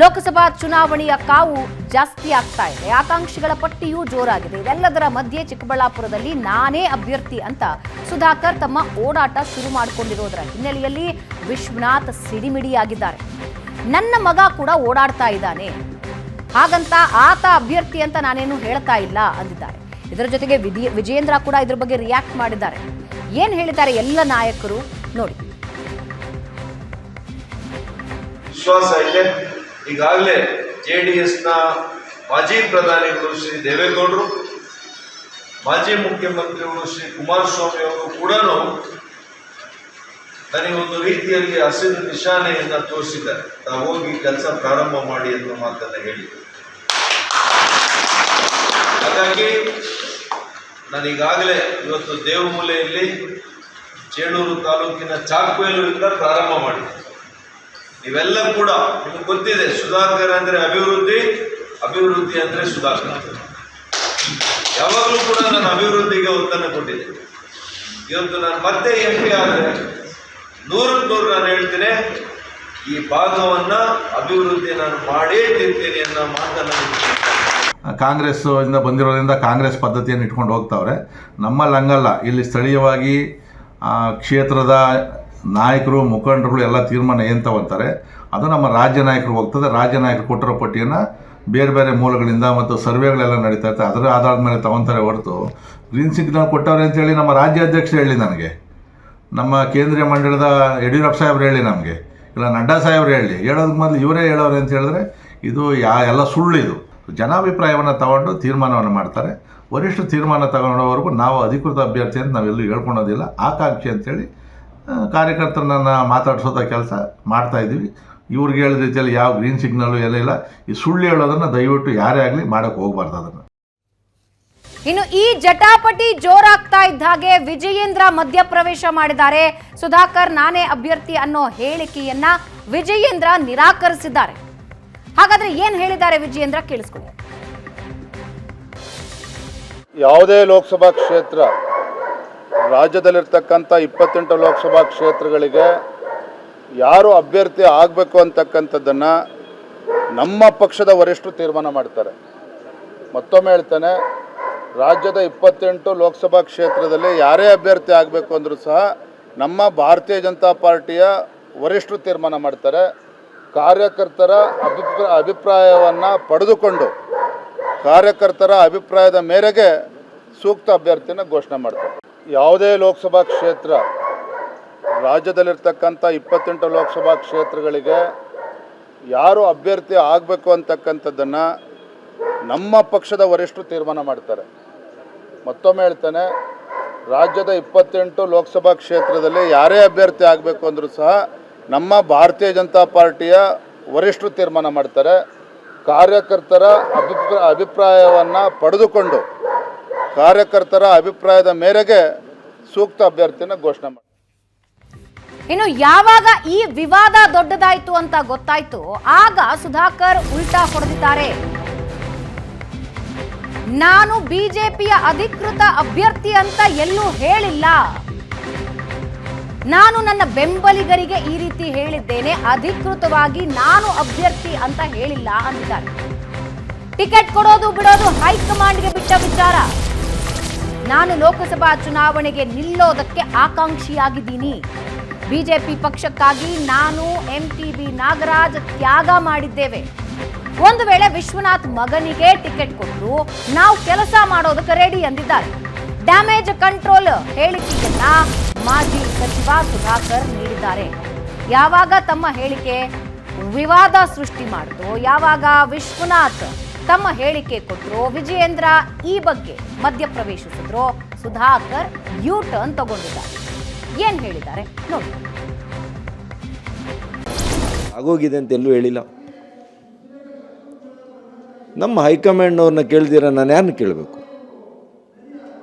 ಲೋಕಸಭಾ ಚುನಾವಣೆಯ ಕಾವು ಜಾಸ್ತಿ ಆಗ್ತಾ ಇದೆ. ಆಕಾಂಕ್ಷಿಗಳ ಪಟ್ಟಿಯೂ ಜೋರಾಗಿದೆ. ಇದೆಲ್ಲದರ ಮಧ್ಯೆ ಚಿಕ್ಕಬಳ್ಳಾಪುರದಲ್ಲಿ ನಾನೇ ಅಭ್ಯರ್ಥಿ ಅಂತ ಸುಧಾಕರ್ ತಮ್ಮ ಓಡಾಟ ಶುರು ಮಾಡಿಕೊಂಡಿರೋದರ ಹಿನ್ನೆಲೆಯಲ್ಲಿ ವಿಶ್ವನಾಥ್ ಸಿಡಿಮಿಡಿಯಾಗಿದ್ದಾರೆ. ನನ್ನ ಮಗ ಕೂಡ ಓಡಾಡ್ತಾ ಇದ್ದಾನೆ. ಹಾಗಂತ ಆತ ಅಭ್ಯರ್ಥಿ ಅಂತ ನಾನೇನು ಹೇಳ್ತಾ ಇಲ್ಲ ಅಂದಿದ್ದಾರೆ. ಇದರ ಜೊತೆಗೆ ವಿಜಯೇಂದ್ರ ಕೂಡ ಇದ್ರ ಬಗ್ಗೆ ರಿಯಾಕ್ಟ್ ಮಾಡಿದ್ದಾರೆ. ಏನು ಹೇಳಿದ್ದಾರೆ ಎಲ್ಲ ನಾಯಕರು ನೋಡಿ.
ವಿಶ್ವಾಸ ಇದೆ. ಈಗಾಗಲೇ ಜೆ ಡಿ ಎಸ್ನ ಮಾಜಿ ಪ್ರಧಾನಿಗಳು ಶ್ರೀ ದೇವೇಗೌಡರು, ಮಾಜಿ ಮುಖ್ಯಮಂತ್ರಿಗಳು ಶ್ರೀ ಕುಮಾರಸ್ವಾಮಿ ಅವರು ಕೂಡ ನನಗೊಂದು ರೀತಿಯಲ್ಲಿ ಹಸಿರು ನಿಶಾನೆಯನ್ನ ತೋರಿಸಿದ್ದಾರೆ. ತಾವು ಹೋಗಿ ಕೆಲಸ ಪ್ರಾರಂಭ ಮಾಡಿ ಅನ್ನೋ ಮಾತನ್ನ ಹೇಳಿ. ಹಾಗಾಗಿ ನಾನು ಈಗಾಗಲೇ ಇವತ್ತು ದೇವಮೂಲೆಯಲ್ಲಿ ಚೇಳೂರು ತಾಲೂಕಿನ ಚಾಕ್ವೇಲೂರಿಂದ ಪ್ರಾರಂಭ ಮಾಡಿದ್ದೆ. ನೀವೆಲ್ಲ ಕೂಡ ನಿಮಗೆ ಗೊತ್ತಿದೆ, ಸುಧಾಕರ್ ಅಂದ್ರೆ ಅಭಿವೃದ್ಧಿ ಅಭಿವೃದ್ಧಿ ಅಂದ್ರೆ ಸುಧಾಕರ್. ಯಾವಾಗಲೂ ಕೂಡ ನಾನು ಅಭಿವೃದ್ಧಿಗೆ ಒತ್ತನ್ನು ಕೊಟ್ಟಿದ್ದೆ ಇವತ್ತು ನಾನು ಮತ್ತೆ ಎಂ ಪಿ ಆದರೆ ನೂರಕ್ಕೆ ನೂರು ನಾನು ಹೇಳ್ತೀನಿ, ಈ ಭಾಗವನ್ನ ಅಭಿವೃದ್ಧಿ ನಾನು ಮಾಡೇ ತಿಂತೇನೆ ಅನ್ನೋ ಮಾತನ್ನ
ಕಾಂಗ್ರೆಸ್ ಇಂದ ಬಂದಿರೋದ್ರಿಂದ ಕಾಂಗ್ರೆಸ್ ಪದ್ಧತಿಯನ್ನು ಇಟ್ಕೊಂಡು ಹೋಗ್ತಾವ್ರೆ. ನಮ್ಮಲ್ಲಿ ಹಂಗಲ್ಲ ಇಲ್ಲಿ ಸ್ಥಳೀಯವಾಗಿ ಕ್ಷೇತ್ರದ ನಾಯಕರು, ಮುಖಂಡರುಗಳು ಎಲ್ಲ ತೀರ್ಮಾನ ಏನು ತಗೊಂತಾರೆ ಅದು ನಮ್ಮ ರಾಜ್ಯ ನಾಯಕರು ಹೋಗ್ತದೆ. ರಾಜ್ಯ ನಾಯಕರು ಕೊಟ್ಟಿರೋ ಪಟ್ಟಿಯನ್ನು ಬೇರೆ ಬೇರೆ ಮೂಲಗಳಿಂದ ಮತ್ತು ಸರ್ವೆಗಳೆಲ್ಲ ನಡೀತಾ ಇರ್ತದೆ. ಅದರ ಆಧಾರದ ಮೇಲೆ ತಗೊತಾರೆ ಹೊರತು. ಗ್ರೀನ್ ಸಿಗ್ನಲ್ ಕೊಟ್ಟವ್ರೆ ಅಂತೇಳಿ ನಮ್ಮ ರಾಜ್ಯಾಧ್ಯಕ್ಷ ಹೇಳಿ ನನಗೆ. ನಮ್ಮ ಕೇಂದ್ರೀಯ ಮಂಡಳದ ಯಡಿಯೂರಪ್ಪ ಸಾಹೇಬ್ರು ಹೇಳಿ ನಮಗೆ. ಇಲ್ಲ, ನಡ್ಡಾ ಸಾಹೇಬ್ರು ಹೇಳಿ. ಹೇಳೋದಕ್ಕೆ ಮೊದಲು ಇವರೇ ಹೇಳೋರು ಅಂತ ಹೇಳಿದ್ರೆ ಇದು ಯಾ, ಎಲ್ಲ ಸುಳ್ಳು ಇದು. ಜನಾಭಿಪ್ರಾಯವನ್ನು ತಗೊಂಡು ತೀರ್ಮಾನವನ್ನು ಮಾಡ್ತಾರೆ. ವರಿಷ್ಠ ತೀರ್ಮಾನ ತಗೊಂಡವರೆಗೂ ನಾವು ಅಧಿಕೃತ ಅಭ್ಯರ್ಥಿ ಅಂತ ನಾವೆಲ್ಲೂ ಹೇಳ್ಕೊಳೋದಿಲ್ಲ ಆಕಾಂಕ್ಷಿ ಅಂತೇಳಿ ಕಾರ್ಯಕರ್ತರನ್ನ ಮಾತಾಡಿಸೋದ ಕೆಲಸ ಮಾಡ್ತಾ ಇದ್ದೀವಿ. ಇವ್ರಿಗೆ ಹೇಳಿದ ರೀತಿಯಲ್ಲಿ ಯಾವ ಗ್ರೀನ್ ಸಿಗ್ನಲ್ ಎಲ್ಲ ಇಲ್ಲ. ಈ ಸುಳ್ಳು ಹೇಳೋದನ್ನ ದಯವಿಟ್ಟು ಯಾರೇ ಆಗಲಿ ಮಾಡೋಕ್ಕೆ ಹೋಗ್ಬಾರ್ದು ಅದನ್ನ.
ಇನ್ನು ಈ ಜಟಾಪಟಿ ಜೋರಾಗ್ತಾ ಇದ್ದ ಹಾಗೆ ವಿಜಯೇಂದ್ರ ಮಧ್ಯಪ್ರವೇಶ ಮಾಡಿದ್ದಾರೆ. ಸುಧಾಕರ್ ನಾನೇ ಅಭ್ಯರ್ಥಿ ಅನ್ನೋ ಹೇಳಿಕೆಯನ್ನ ವಿಜಯೇಂದ್ರ ನಿರಾಕರಿಸಿದ್ದಾರೆ. ಹಾಗಾದ್ರೆ ಏನ್ ಹೇಳಿದ್ದಾರೆ ವಿಜಯೇಂದ್ರ ಕೇಳಿಸ್ಕೊಳ್ಳಿ.
ಯಾವುದೇ ಲೋಕಸಭಾ ಕ್ಷೇತ್ರ ರಾಜ್ಯದಲ್ಲಿರ್ತಕ್ಕಂಥ ಇಪ್ಪತ್ತೆಂಟು ಲೋಕಸಭಾ ಕ್ಷೇತ್ರಗಳಿಗೆ ಯಾರು ಅಭ್ಯರ್ಥಿ ಆಗಬೇಕು ಅಂತಕ್ಕಂಥದ್ದನ್ನು ನಮ್ಮ ಪಕ್ಷದ ವರಿಷ್ಠರು ತೀರ್ಮಾನ ಮಾಡ್ತಾರೆ. ಮತ್ತೊಮ್ಮೆ ಹೇಳ್ತೇನೆ, ರಾಜ್ಯದ ಇಪ್ಪತ್ತೆಂಟು ಲೋಕಸಭಾ ಕ್ಷೇತ್ರದಲ್ಲಿ ಯಾರೇ ಅಭ್ಯರ್ಥಿ ಆಗಬೇಕು ಅಂದರೂ ಸಹ ನಮ್ಮ ಭಾರತೀಯ ಜನತಾ ಪಾರ್ಟಿಯ ವರಿಷ್ಠರು ತೀರ್ಮಾನ ಮಾಡ್ತಾರೆ. ಕಾರ್ಯಕರ್ತರ ಅಭಿಪ್ರಾಯ ಅಭಿಪ್ರಾಯವನ್ನು ಪಡೆದುಕೊಂಡು ಕಾರ್ಯಕರ್ತರ ಅಭಿಪ್ರಾಯದ ಮೇರೆಗೆ ಸೂಕ್ತ ಅಭ್ಯರ್ಥಿನ ಘೋಷಣೆ ಮಾಡ್ತಾರೆ. ಯಾವುದೇ ಲೋಕಸಭಾ ಕ್ಷೇತ್ರ, ರಾಜ್ಯದಲ್ಲಿರ್ತಕ್ಕಂಥ ಇಪ್ಪತ್ತೆಂಟು ಲೋಕಸಭಾ ಕ್ಷೇತ್ರಗಳಿಗೆ ಯಾರು ಅಭ್ಯರ್ಥಿ ಆಗಬೇಕು ಅಂತಕ್ಕಂಥದ್ದನ್ನು ನಮ್ಮ ಪಕ್ಷದ ವರಿಷ್ಠರು ತೀರ್ಮಾನ ಮಾಡ್ತಾರೆ. ಮತ್ತೊಮ್ಮೆ ಹೇಳ್ತೇನೆ, ರಾಜ್ಯದ ಇಪ್ಪತ್ತೆಂಟು ಲೋಕಸಭಾ ಕ್ಷೇತ್ರದಲ್ಲಿ ಯಾರೇ ಅಭ್ಯರ್ಥಿ ಆಗಬೇಕು ಅಂದರೂ ಸಹ ನಮ್ಮ ಭಾರತೀಯ ಜನತಾ ಪಾರ್ಟಿಯ ವರಿಷ್ಠರು ತೀರ್ಮಾನ ಮಾಡ್ತಾರೆ. ಕಾರ್ಯಕರ್ತರ ಅಭಿಪ್ರ, ಅಭಿಪ್ರಾಯವನ್ನು ಪಡೆದುಕೊಂಡು ಕಾರ್ಯಕರ್ತರ ಅಭಿಪ್ರಾಯದ ಮೇರೆಗೆ ಸೂಕ್ತ ಅಭ್ಯರ್ಥಿನ ಘೋಷಣೆ ಮಾಡಿ
ಇನ್ನು ಯಾವಾಗ ಈ ವಿವಾದ ದೊಡ್ಡದಾಯಿತು ಅಂತ ಗೊತ್ತಾಯ್ತು, ಆಗ ಸುಧಾಕರ್ ಉಲ್ಟಾ ಹೊಡೆದಿದ್ದಾರೆ. ನಾನು ಬಿಜೆಪಿಯ ಅಧಿಕೃತ ಅಭ್ಯರ್ಥಿ ಅಂತ ಎಲ್ಲೂ ಹೇಳಿಲ್ಲ. ನಾನು ನನ್ನ ಬೆಂಬಲಿಗರಿಗೆ ಈ ರೀತಿ ಹೇಳಿದ್ದೇನೆ, ಅಧಿಕೃತವಾಗಿ ನಾನು ಅಭ್ಯರ್ಥಿ ಅಂತ ಹೇಳಿಲ್ಲ ಅಂದಿದ್ದಾರೆ. ಟಿಕೆಟ್ ಕೊಡೋದು ಬಿಡೋದು ಹೈಕಮಾಂಡ್ಗೆ ಬಿಟ್ಟ ವಿಚಾರ. ನಾನು ಲೋಕಸಭಾ ಚುನಾವಣೆಗೆ ನಿಲ್ಲೋದಕ್ಕೆ ಆಕಾಂಕ್ಷಿಯಾಗಿದ್ದೀನಿ. ಬಿಜೆಪಿ ಪಕ್ಷಕ್ಕಾಗಿ ನಾನು ಎಂ ಟಿ ನಾಗರಾಜ್ ತ್ಯಾಗ ಮಾಡಿದ್ದೇವೆ. ಒಂದು ವೇಳೆ ವಿಶ್ವನಾಥ್ ಮಗನಿಗೆ ಟಿಕೆಟ್ ಕೊಟ್ಟರು ನಾವು ಕೆಲಸ ಮಾಡೋದಕ್ಕೆ ರೆಡಿ ಅಂದಿದ್ದಾರೆ. ಡ್ಯಾಮೇಜ್ ಕಂಟ್ರೋಲ್ ಹೇಳಿಕೆಯನ್ನ ಮಾಜಿ ಸಚಿವ ಸುಧಾಕರ್ ನೀಡಿದ್ದಾರೆ. ಯಾವಾಗ ತಮ್ಮ ಹೇಳಿಕೆ ವಿವಾದ ಸೃಷ್ಟಿ ಮಾಡಿತು ಯಾವಾಗ ವಿಶ್ವನಾಥ್ ತಮ್ಮ ಹೇಳಿಕೆ ಕೊಟ್ಟರು ವಿಜಯೇಂದ್ರ ಈ ಬಗ್ಗೆ ಮಧ್ಯಪ್ರವೇಶಿಸಿದ್ರು ಸುಧಾಕರ್ ಯು ಟರ್ನ್ ತಗೊಂಡಿದ್ದಾರೆ. ಏನ್ ಹೇಳಿದ್ದಾರೆ? ನೋಡಿ.
ಆಗೋಗಿದೆ ಅಂತ ಎಲ್ಲೂ ಹೇಳಿಲ್ಲ. ನಮ್ಮ ಹೈಕಮಾಂಡ್ನವ್ರನ್ನ ಕೇಳ್ದಿರ ನಾನು ಯಾರನ್ನ ಕೇಳಬೇಕು?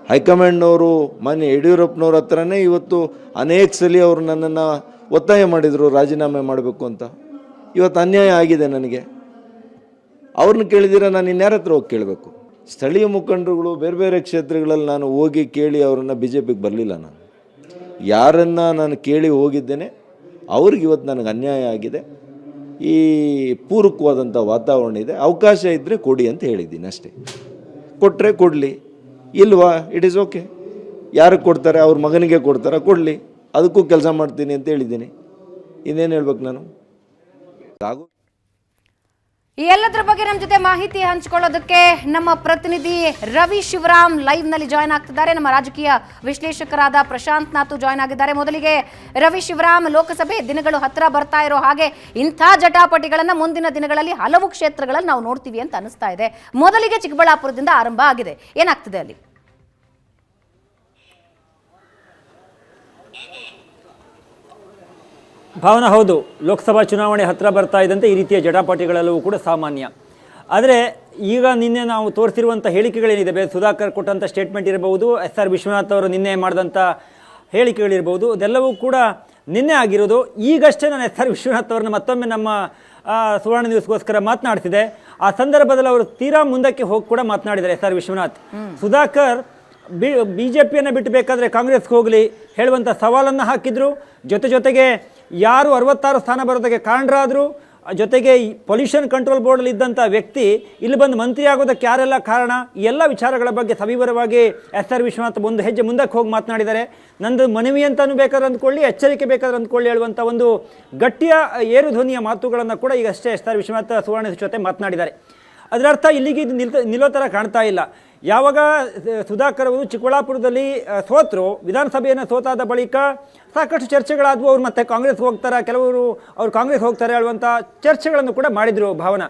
ಹೈಕಮಾಂಡ್ನವರು ಮಾನ್ಯ ಯಡಿಯೂರಪ್ಪನವ್ರ ಹತ್ರನೇ ಇವತ್ತು ಅನೇಕ ಸಲ ಅವರು ನನ್ನನ್ನು ಒತ್ತಾಯ ಮಾಡಿದರು, ರಾಜೀನಾಮೆ ಮಾಡಬೇಕು ಅಂತ. ಇವತ್ತು ಅನ್ಯಾಯ ಆಗಿದೆ ನನಗೆ. ಅವ್ರನ್ನ ಕೇಳಿದಿರ ನಾನು ಇನ್ಯಾರ ಹತ್ರ ಹೋಗಿ ಕೇಳಬೇಕು? ಸ್ಥಳೀಯ ಮುಖಂಡರುಗಳು, ಬೇರೆ ಬೇರೆ ಕ್ಷೇತ್ರಗಳಲ್ಲಿ ನಾನು ಹೋಗಿ ಕೇಳಿ ಅವರನ್ನು ಬಿ ಜೆ ಪಿಗೆ ಬರಲಿಲ್ಲ ನಾನು. ಯಾರನ್ನು ನಾನು ಕೇಳಿ ಹೋಗಿದ್ದೇನೆ, ಅವ್ರಿಗೆ ಇವತ್ತು ನನಗೆ ಅನ್ಯಾಯ ಆಗಿದೆ. ಈ ಪೂರಕವಾದಂಥ ವಾತಾವರಣ ಇದೆ. ಅವಕಾಶ ಇದ್ದರೆ ಕೊಡಿ ಅಂತ ಹೇಳಿದ್ದೀನಿ ಅಷ್ಟೇ. ಕೊಟ್ಟರೆ ಕೊಡಲಿ. ಇಲ್ವಾ? ಇಟ್ ಈಸ್ ಓಕೆ ಯಾರಿಗೆ ಕೊಡ್ತಾರೆ? ಅವ್ರ ಮಗನಿಗೆ ಕೊಡ್ತಾರೆ? ಕೊಡಲಿ. ಅದಕ್ಕೂ ಕೆಲಸ ಮಾಡ್ತೀನಿ ಅಂತ ಹೇಳಿದ್ದೀನಿ. ಇನ್ನೇನು ಹೇಳ್ಬೇಕು ನಾನು?
ಈ ಎಲ್ಲದರ ಬಗ್ಗೆ ನಮ್ಮ ಜೊತೆ ಮಾಹಿತಿ ಹಂಚಿಕೊಳ್ಳೋದಕ್ಕೆ ನಮ್ಮ ಪ್ರತಿನಿಧಿ ರವಿ ಶಿವರಾಮ್ ಲೈವ್ನಲ್ಲಿ ಜಾಯ್ನ್ ಆಗ್ತಿದ್ದಾರೆ. ನಮ್ಮ ರಾಜಕೀಯ ವಿಶ್ಲೇಷಕರಾದ ಪ್ರಶಾಂತ್ ನಾಥು ಜಾಯ್ನ್ ಆಗಿದ್ದಾರೆ. ಮೊದಲಿಗೆ ರವಿ ಶಿವರಾಮ್ ಲೋಕಸಭೆ ದಿನಗಳು ಹತ್ರ ಬರ್ತಾ ಇರೋ ಹಾಗೆ ಇಂಥ ಜಟಾಪಟಿಗಳನ್ನು ಮುಂದಿನ ದಿನಗಳಲ್ಲಿ ಹಲವು ಕ್ಷೇತ್ರಗಳಲ್ಲಿ ನಾವು ನೋಡ್ತೀವಿ ಅಂತ ಅನಿಸ್ತಾ ಇದೆ. ಮೊದಲಿಗೆ ಚಿಕ್ಕಬಳ್ಳಾಪುರದಿಂದ ಆರಂಭ ಆಗಿದೆ. ಏನಾಗ್ತಿದೆ ಅಲ್ಲಿ?
ಭಾವನಾ ಹೌದು ಲೋಕಸಭಾ ಚುನಾವಣೆ ಹತ್ತಿರ ಬರ್ತಾ ಇದ್ದಂತೆ ಈ ರೀತಿಯ ಜಟಾಪಟಿಗಳೆಲ್ಲವೂ ಕೂಡ ಸಾಮಾನ್ಯ. ಆದರೆ ಈಗ ನಿನ್ನೆ ನಾವು ತೋರಿಸಿರುವಂಥ ಹೇಳಿಕೆಗಳೇನಿದೆ ಸುಧಾಕರ್ ಕೊಟ್ಟಂಥ ಸ್ಟೇಟ್ಮೆಂಟ್ ಇರಬಹುದು ಎಸ್ ಆರ್ ವಿಶ್ವನಾಥ್ ಅವರು ನಿನ್ನೆ ಮಾಡಿದಂಥ ಹೇಳಿಕೆಗಳಿರ್ಬೋದು ಅದೆಲ್ಲವೂ ಕೂಡ ನಿನ್ನೆ ಆಗಿರೋದು. ಈಗಷ್ಟೇ ನಾನು ಎಸ್ ಆರ್ ವಿಶ್ವನಾಥ್ ಅವ್ರನ್ನ ಮತ್ತೊಮ್ಮೆ ನಮ್ಮ ಸುವರ್ಣ ನ್ಯೂಸ್ಗೋಸ್ಕರ ಮಾತನಾಡ್ತಿದೆ ಆ ಸಂದರ್ಭದಲ್ಲಿ ಅವರು ತೀರಾ ಮುಂದಕ್ಕೆ ಹೋಗಿ ಕೂಡ ಮಾತನಾಡಿದ್ದಾರೆ S R Vishwanath. Sudhakar B B J ಪಿಯನ್ನು ಬಿಟ್ಟು ಬೇಕಾದರೆ ಕಾಂಗ್ರೆಸ್ಗೆ ಹೋಗಲಿ ಹೇಳುವಂಥ ಸವಾಲನ್ನು ಹಾಕಿದರು. ಜೊತೆ ಜೊತೆಗೆ ಯಾರು ಅರವತ್ತಾರು ಸ್ಥಾನ ಬರೋದಕ್ಕೆ ಕಾರಣರಾದರು. ಜೊತೆಗೆ ಪೊಲ್ಯೂಷನ್ ಕಂಟ್ರೋಲ್ ಬೋರ್ಡಲ್ಲಿ ಇದ್ದಂಥ ವ್ಯಕ್ತಿ ಇಲ್ಲಿ ಬಂದು ಮಂತ್ರಿ ಆಗೋದಕ್ಕೆ ಯಾರೆಲ್ಲ ಕಾರಣ? ಎಲ್ಲ ವಿಚಾರಗಳ ಬಗ್ಗೆ ಸವಿವರವಾಗಿ ಎಸ್ ಆರ್ ವಿಶ್ವನಾಥ್ ಒಂದು ಹೆಜ್ಜೆ ಮುಂದಕ್ಕೆ ಹೋಗಿ ಮಾತನಾಡಿದ್ದಾರೆ. ನಂದು ಮನವಿ ಅಂತಲೂ ಬೇಕಾದ್ರೆ ಅಂದ್ಕೊಳ್ಳಿ, ಎಚ್ಚರಿಕೆ ಬೇಕಾದ್ರೆ ಅಂದ್ಕೊಳ್ಳಿ ಹೇಳುವಂಥ ಒಂದು ಗಟ್ಟಿಯ ಏರು ಧ್ವನಿಯ ಮಾತುಗಳನ್ನು ಕೂಡ ಈಗಷ್ಟೇ ಎಸ್ ಆರ್ ವಿಶ್ವನಾಥ್ ಸುವರ್ಣ ಜೊತೆ ಮಾತನಾಡಿದ್ದಾರೆ. ಅದರರ್ಥ ಇಲ್ಲಿಗೆ ನಿಲ್ತ ನಿಲ್ಲೋ ಥರ ಕಾಣ್ತಾ ಇಲ್ಲ. ಯಾವಾಗ ಸುಧಾಕರ್ ಅವರು ಚಿಕ್ಕಬಳ್ಳಾಪುರದಲ್ಲಿ ಸೋತರು, ವಿಧಾನಸಭೆಯನ್ನು ಸೋತಾದ ಬಳಿಕ ಸಾಕಷ್ಟು ಚರ್ಚೆಗಳಾದವು, ಅವ್ರು ಮತ್ತೆ ಕಾಂಗ್ರೆಸ್ ಹೋಗ್ತಾರೆ, ಕೆಲವರು ಅವರು ಕಾಂಗ್ರೆಸ್ ಹೋಗ್ತಾರೆ ಹೇಳುವಂಥ ಚರ್ಚೆಗಳನ್ನು ಕೂಡ ಮಾಡಿದರು ಭಾವನ.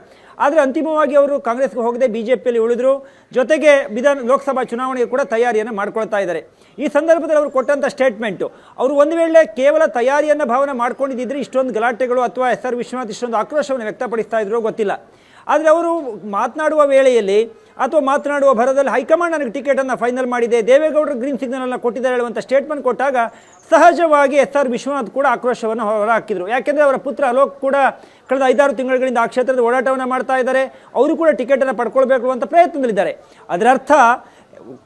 ಆದರೆ ಅಂತಿಮವಾಗಿ ಅವರು ಕಾಂಗ್ರೆಸ್ಗೆ ಹೋಗದೆ ಬಿ ಜೆ ಪಿಯಲ್ಲಿ ಉಳಿದ್ರು. ಜೊತೆಗೆ ವಿಧಾನ, ಲೋಕಸಭಾ ಚುನಾವಣೆಗೆ ಕೂಡ ತಯಾರಿಯನ್ನು ಮಾಡ್ಕೊಳ್ತಾ ಇದ್ದಾರೆ. ಈ ಸಂದರ್ಭದಲ್ಲಿ ಅವರು ಕೊಟ್ಟಂಥ ಸ್ಟೇಟ್ಮೆಂಟು, ಅವರು ಒಂದು ವೇಳೆ ಕೇವಲ ತಯಾರಿಯನ್ನು ಭಾವನೆ ಮಾಡ್ಕೊಂಡಿದ್ದಿದ್ರೆ ಇಷ್ಟೊಂದು ಗಲಾಟೆಗಳು ಅಥವಾ ಎಸ್ ಆರ್ ವಿಶ್ವನಾಥ್ ಇಷ್ಟೊಂದು ಆಕ್ರೋಶವನ್ನು ವ್ಯಕ್ತಪಡಿಸ್ತಾ ಇದ್ರು ಗೊತ್ತಿಲ್ಲ. ಆದರೆ ಅವರು ಮಾತನಾಡುವ ವೇಳೆಯಲ್ಲಿ ಅಥವಾ ಮಾತನಾಡುವ ಭರದಲ್ಲಿ ಹೈಕಮಾಂಡ್ ನನಗೆ ಟಿಕೆಟನ್ನು ಫೈನಲ್ ಮಾಡಿದೆ. ದೇವೇಗೌಡರು ಗ್ರೀನ್ ಸಿಗ್ನಲನ್ನು ಕೊಟ್ಟಿದ್ದಾರೆ ಹೇಳುವಂಥ ಸ್ಟೇಟ್ಮೆಂಟ್ ಕೊಟ್ಟಾಗ ಸಹಜವಾಗಿ ಎಸ್ ಆರ್ ವಿಶ್ವನಾಥ್ ಕೂಡ ಆಕ್ರೋಶವನ್ನು ಹೊರಹಾಕಿದರು. ಯಾಕೆಂದರೆ ಅವರ ಪುತ್ರ ಅಲೋಕ್ ಕೂಡ ಕಳೆದ ಐದಾರು ತಿಂಗಳುಗಳಿಂದ ಆ ಕ್ಷೇತ್ರದ ಓಡಾಟವನ್ನು ಮಾಡ್ತಾ ಇದ್ದಾರೆ. ಅವರು ಕೂಡ ಟಿಕೆಟನ್ನು ಪಡ್ಕೊಳ್ಬೇಕು ಅಂತ ಪ್ರಯತ್ನದಲ್ಲಿದ್ದಾರೆ. ಅದರ ಅರ್ಥ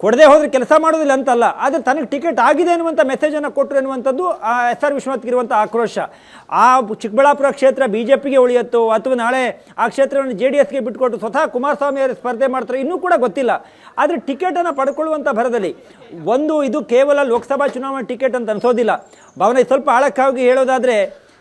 ಕೊಡದೆ ಹೋದರೆ ಕೆಲಸ ಮಾಡೋದಿಲ್ಲ ಅಂತಲ್ಲ, ಆದರೆ ತನಗೆ ಟಿಕೆಟ್ ಆಗಿದೆ ಅನ್ನುವಂಥ ಮೆಸೇಜನ್ನು ಕೊಟ್ಟರು ಎನ್ನುವಂಥದ್ದು ಆ ಎಸ್ ಆರ್ ವಿಶ್ವನಾಥ್ಗಿರುವಂಥ ಆಕ್ರೋಶ. ಆ ಚಿಕ್ಕಬಳ್ಳಾಪುರ ಕ್ಷೇತ್ರ ಬಿ ಜೆ ಪಿಗೆ ಉಳಿಯುತ್ತೋ ಅಥವಾ ನಾಳೆ ಆ ಕ್ಷೇತ್ರವನ್ನು ಜೆ ಡಿ ಎಸ್ಗೆ ಬಿಟ್ಕೊಟ್ಟು ಸ್ವತಃ ಕುಮಾರಸ್ವಾಮಿ ಅವರು ಸ್ಪರ್ಧೆ ಮಾಡ್ತಾರೆ ಇನ್ನೂ ಕೂಡ ಗೊತ್ತಿಲ್ಲ. ಆದರೆ ಟಿಕೆಟನ್ನು ಪಡ್ಕೊಳ್ಳುವಂಥ ಭರದಲ್ಲಿ ಒಂದು ಇದು ಕೇವಲ ಲೋಕಸಭಾ ಚುನಾವಣೆ ಟಿಕೆಟ್ ಅಂತ ಅನಿಸೋದಿಲ್ಲ. ಭಾವನೆ ಸ್ವಲ್ಪ ಆಳಕ್ಕಾಗಿ ಹೇಳೋದಾದರೆ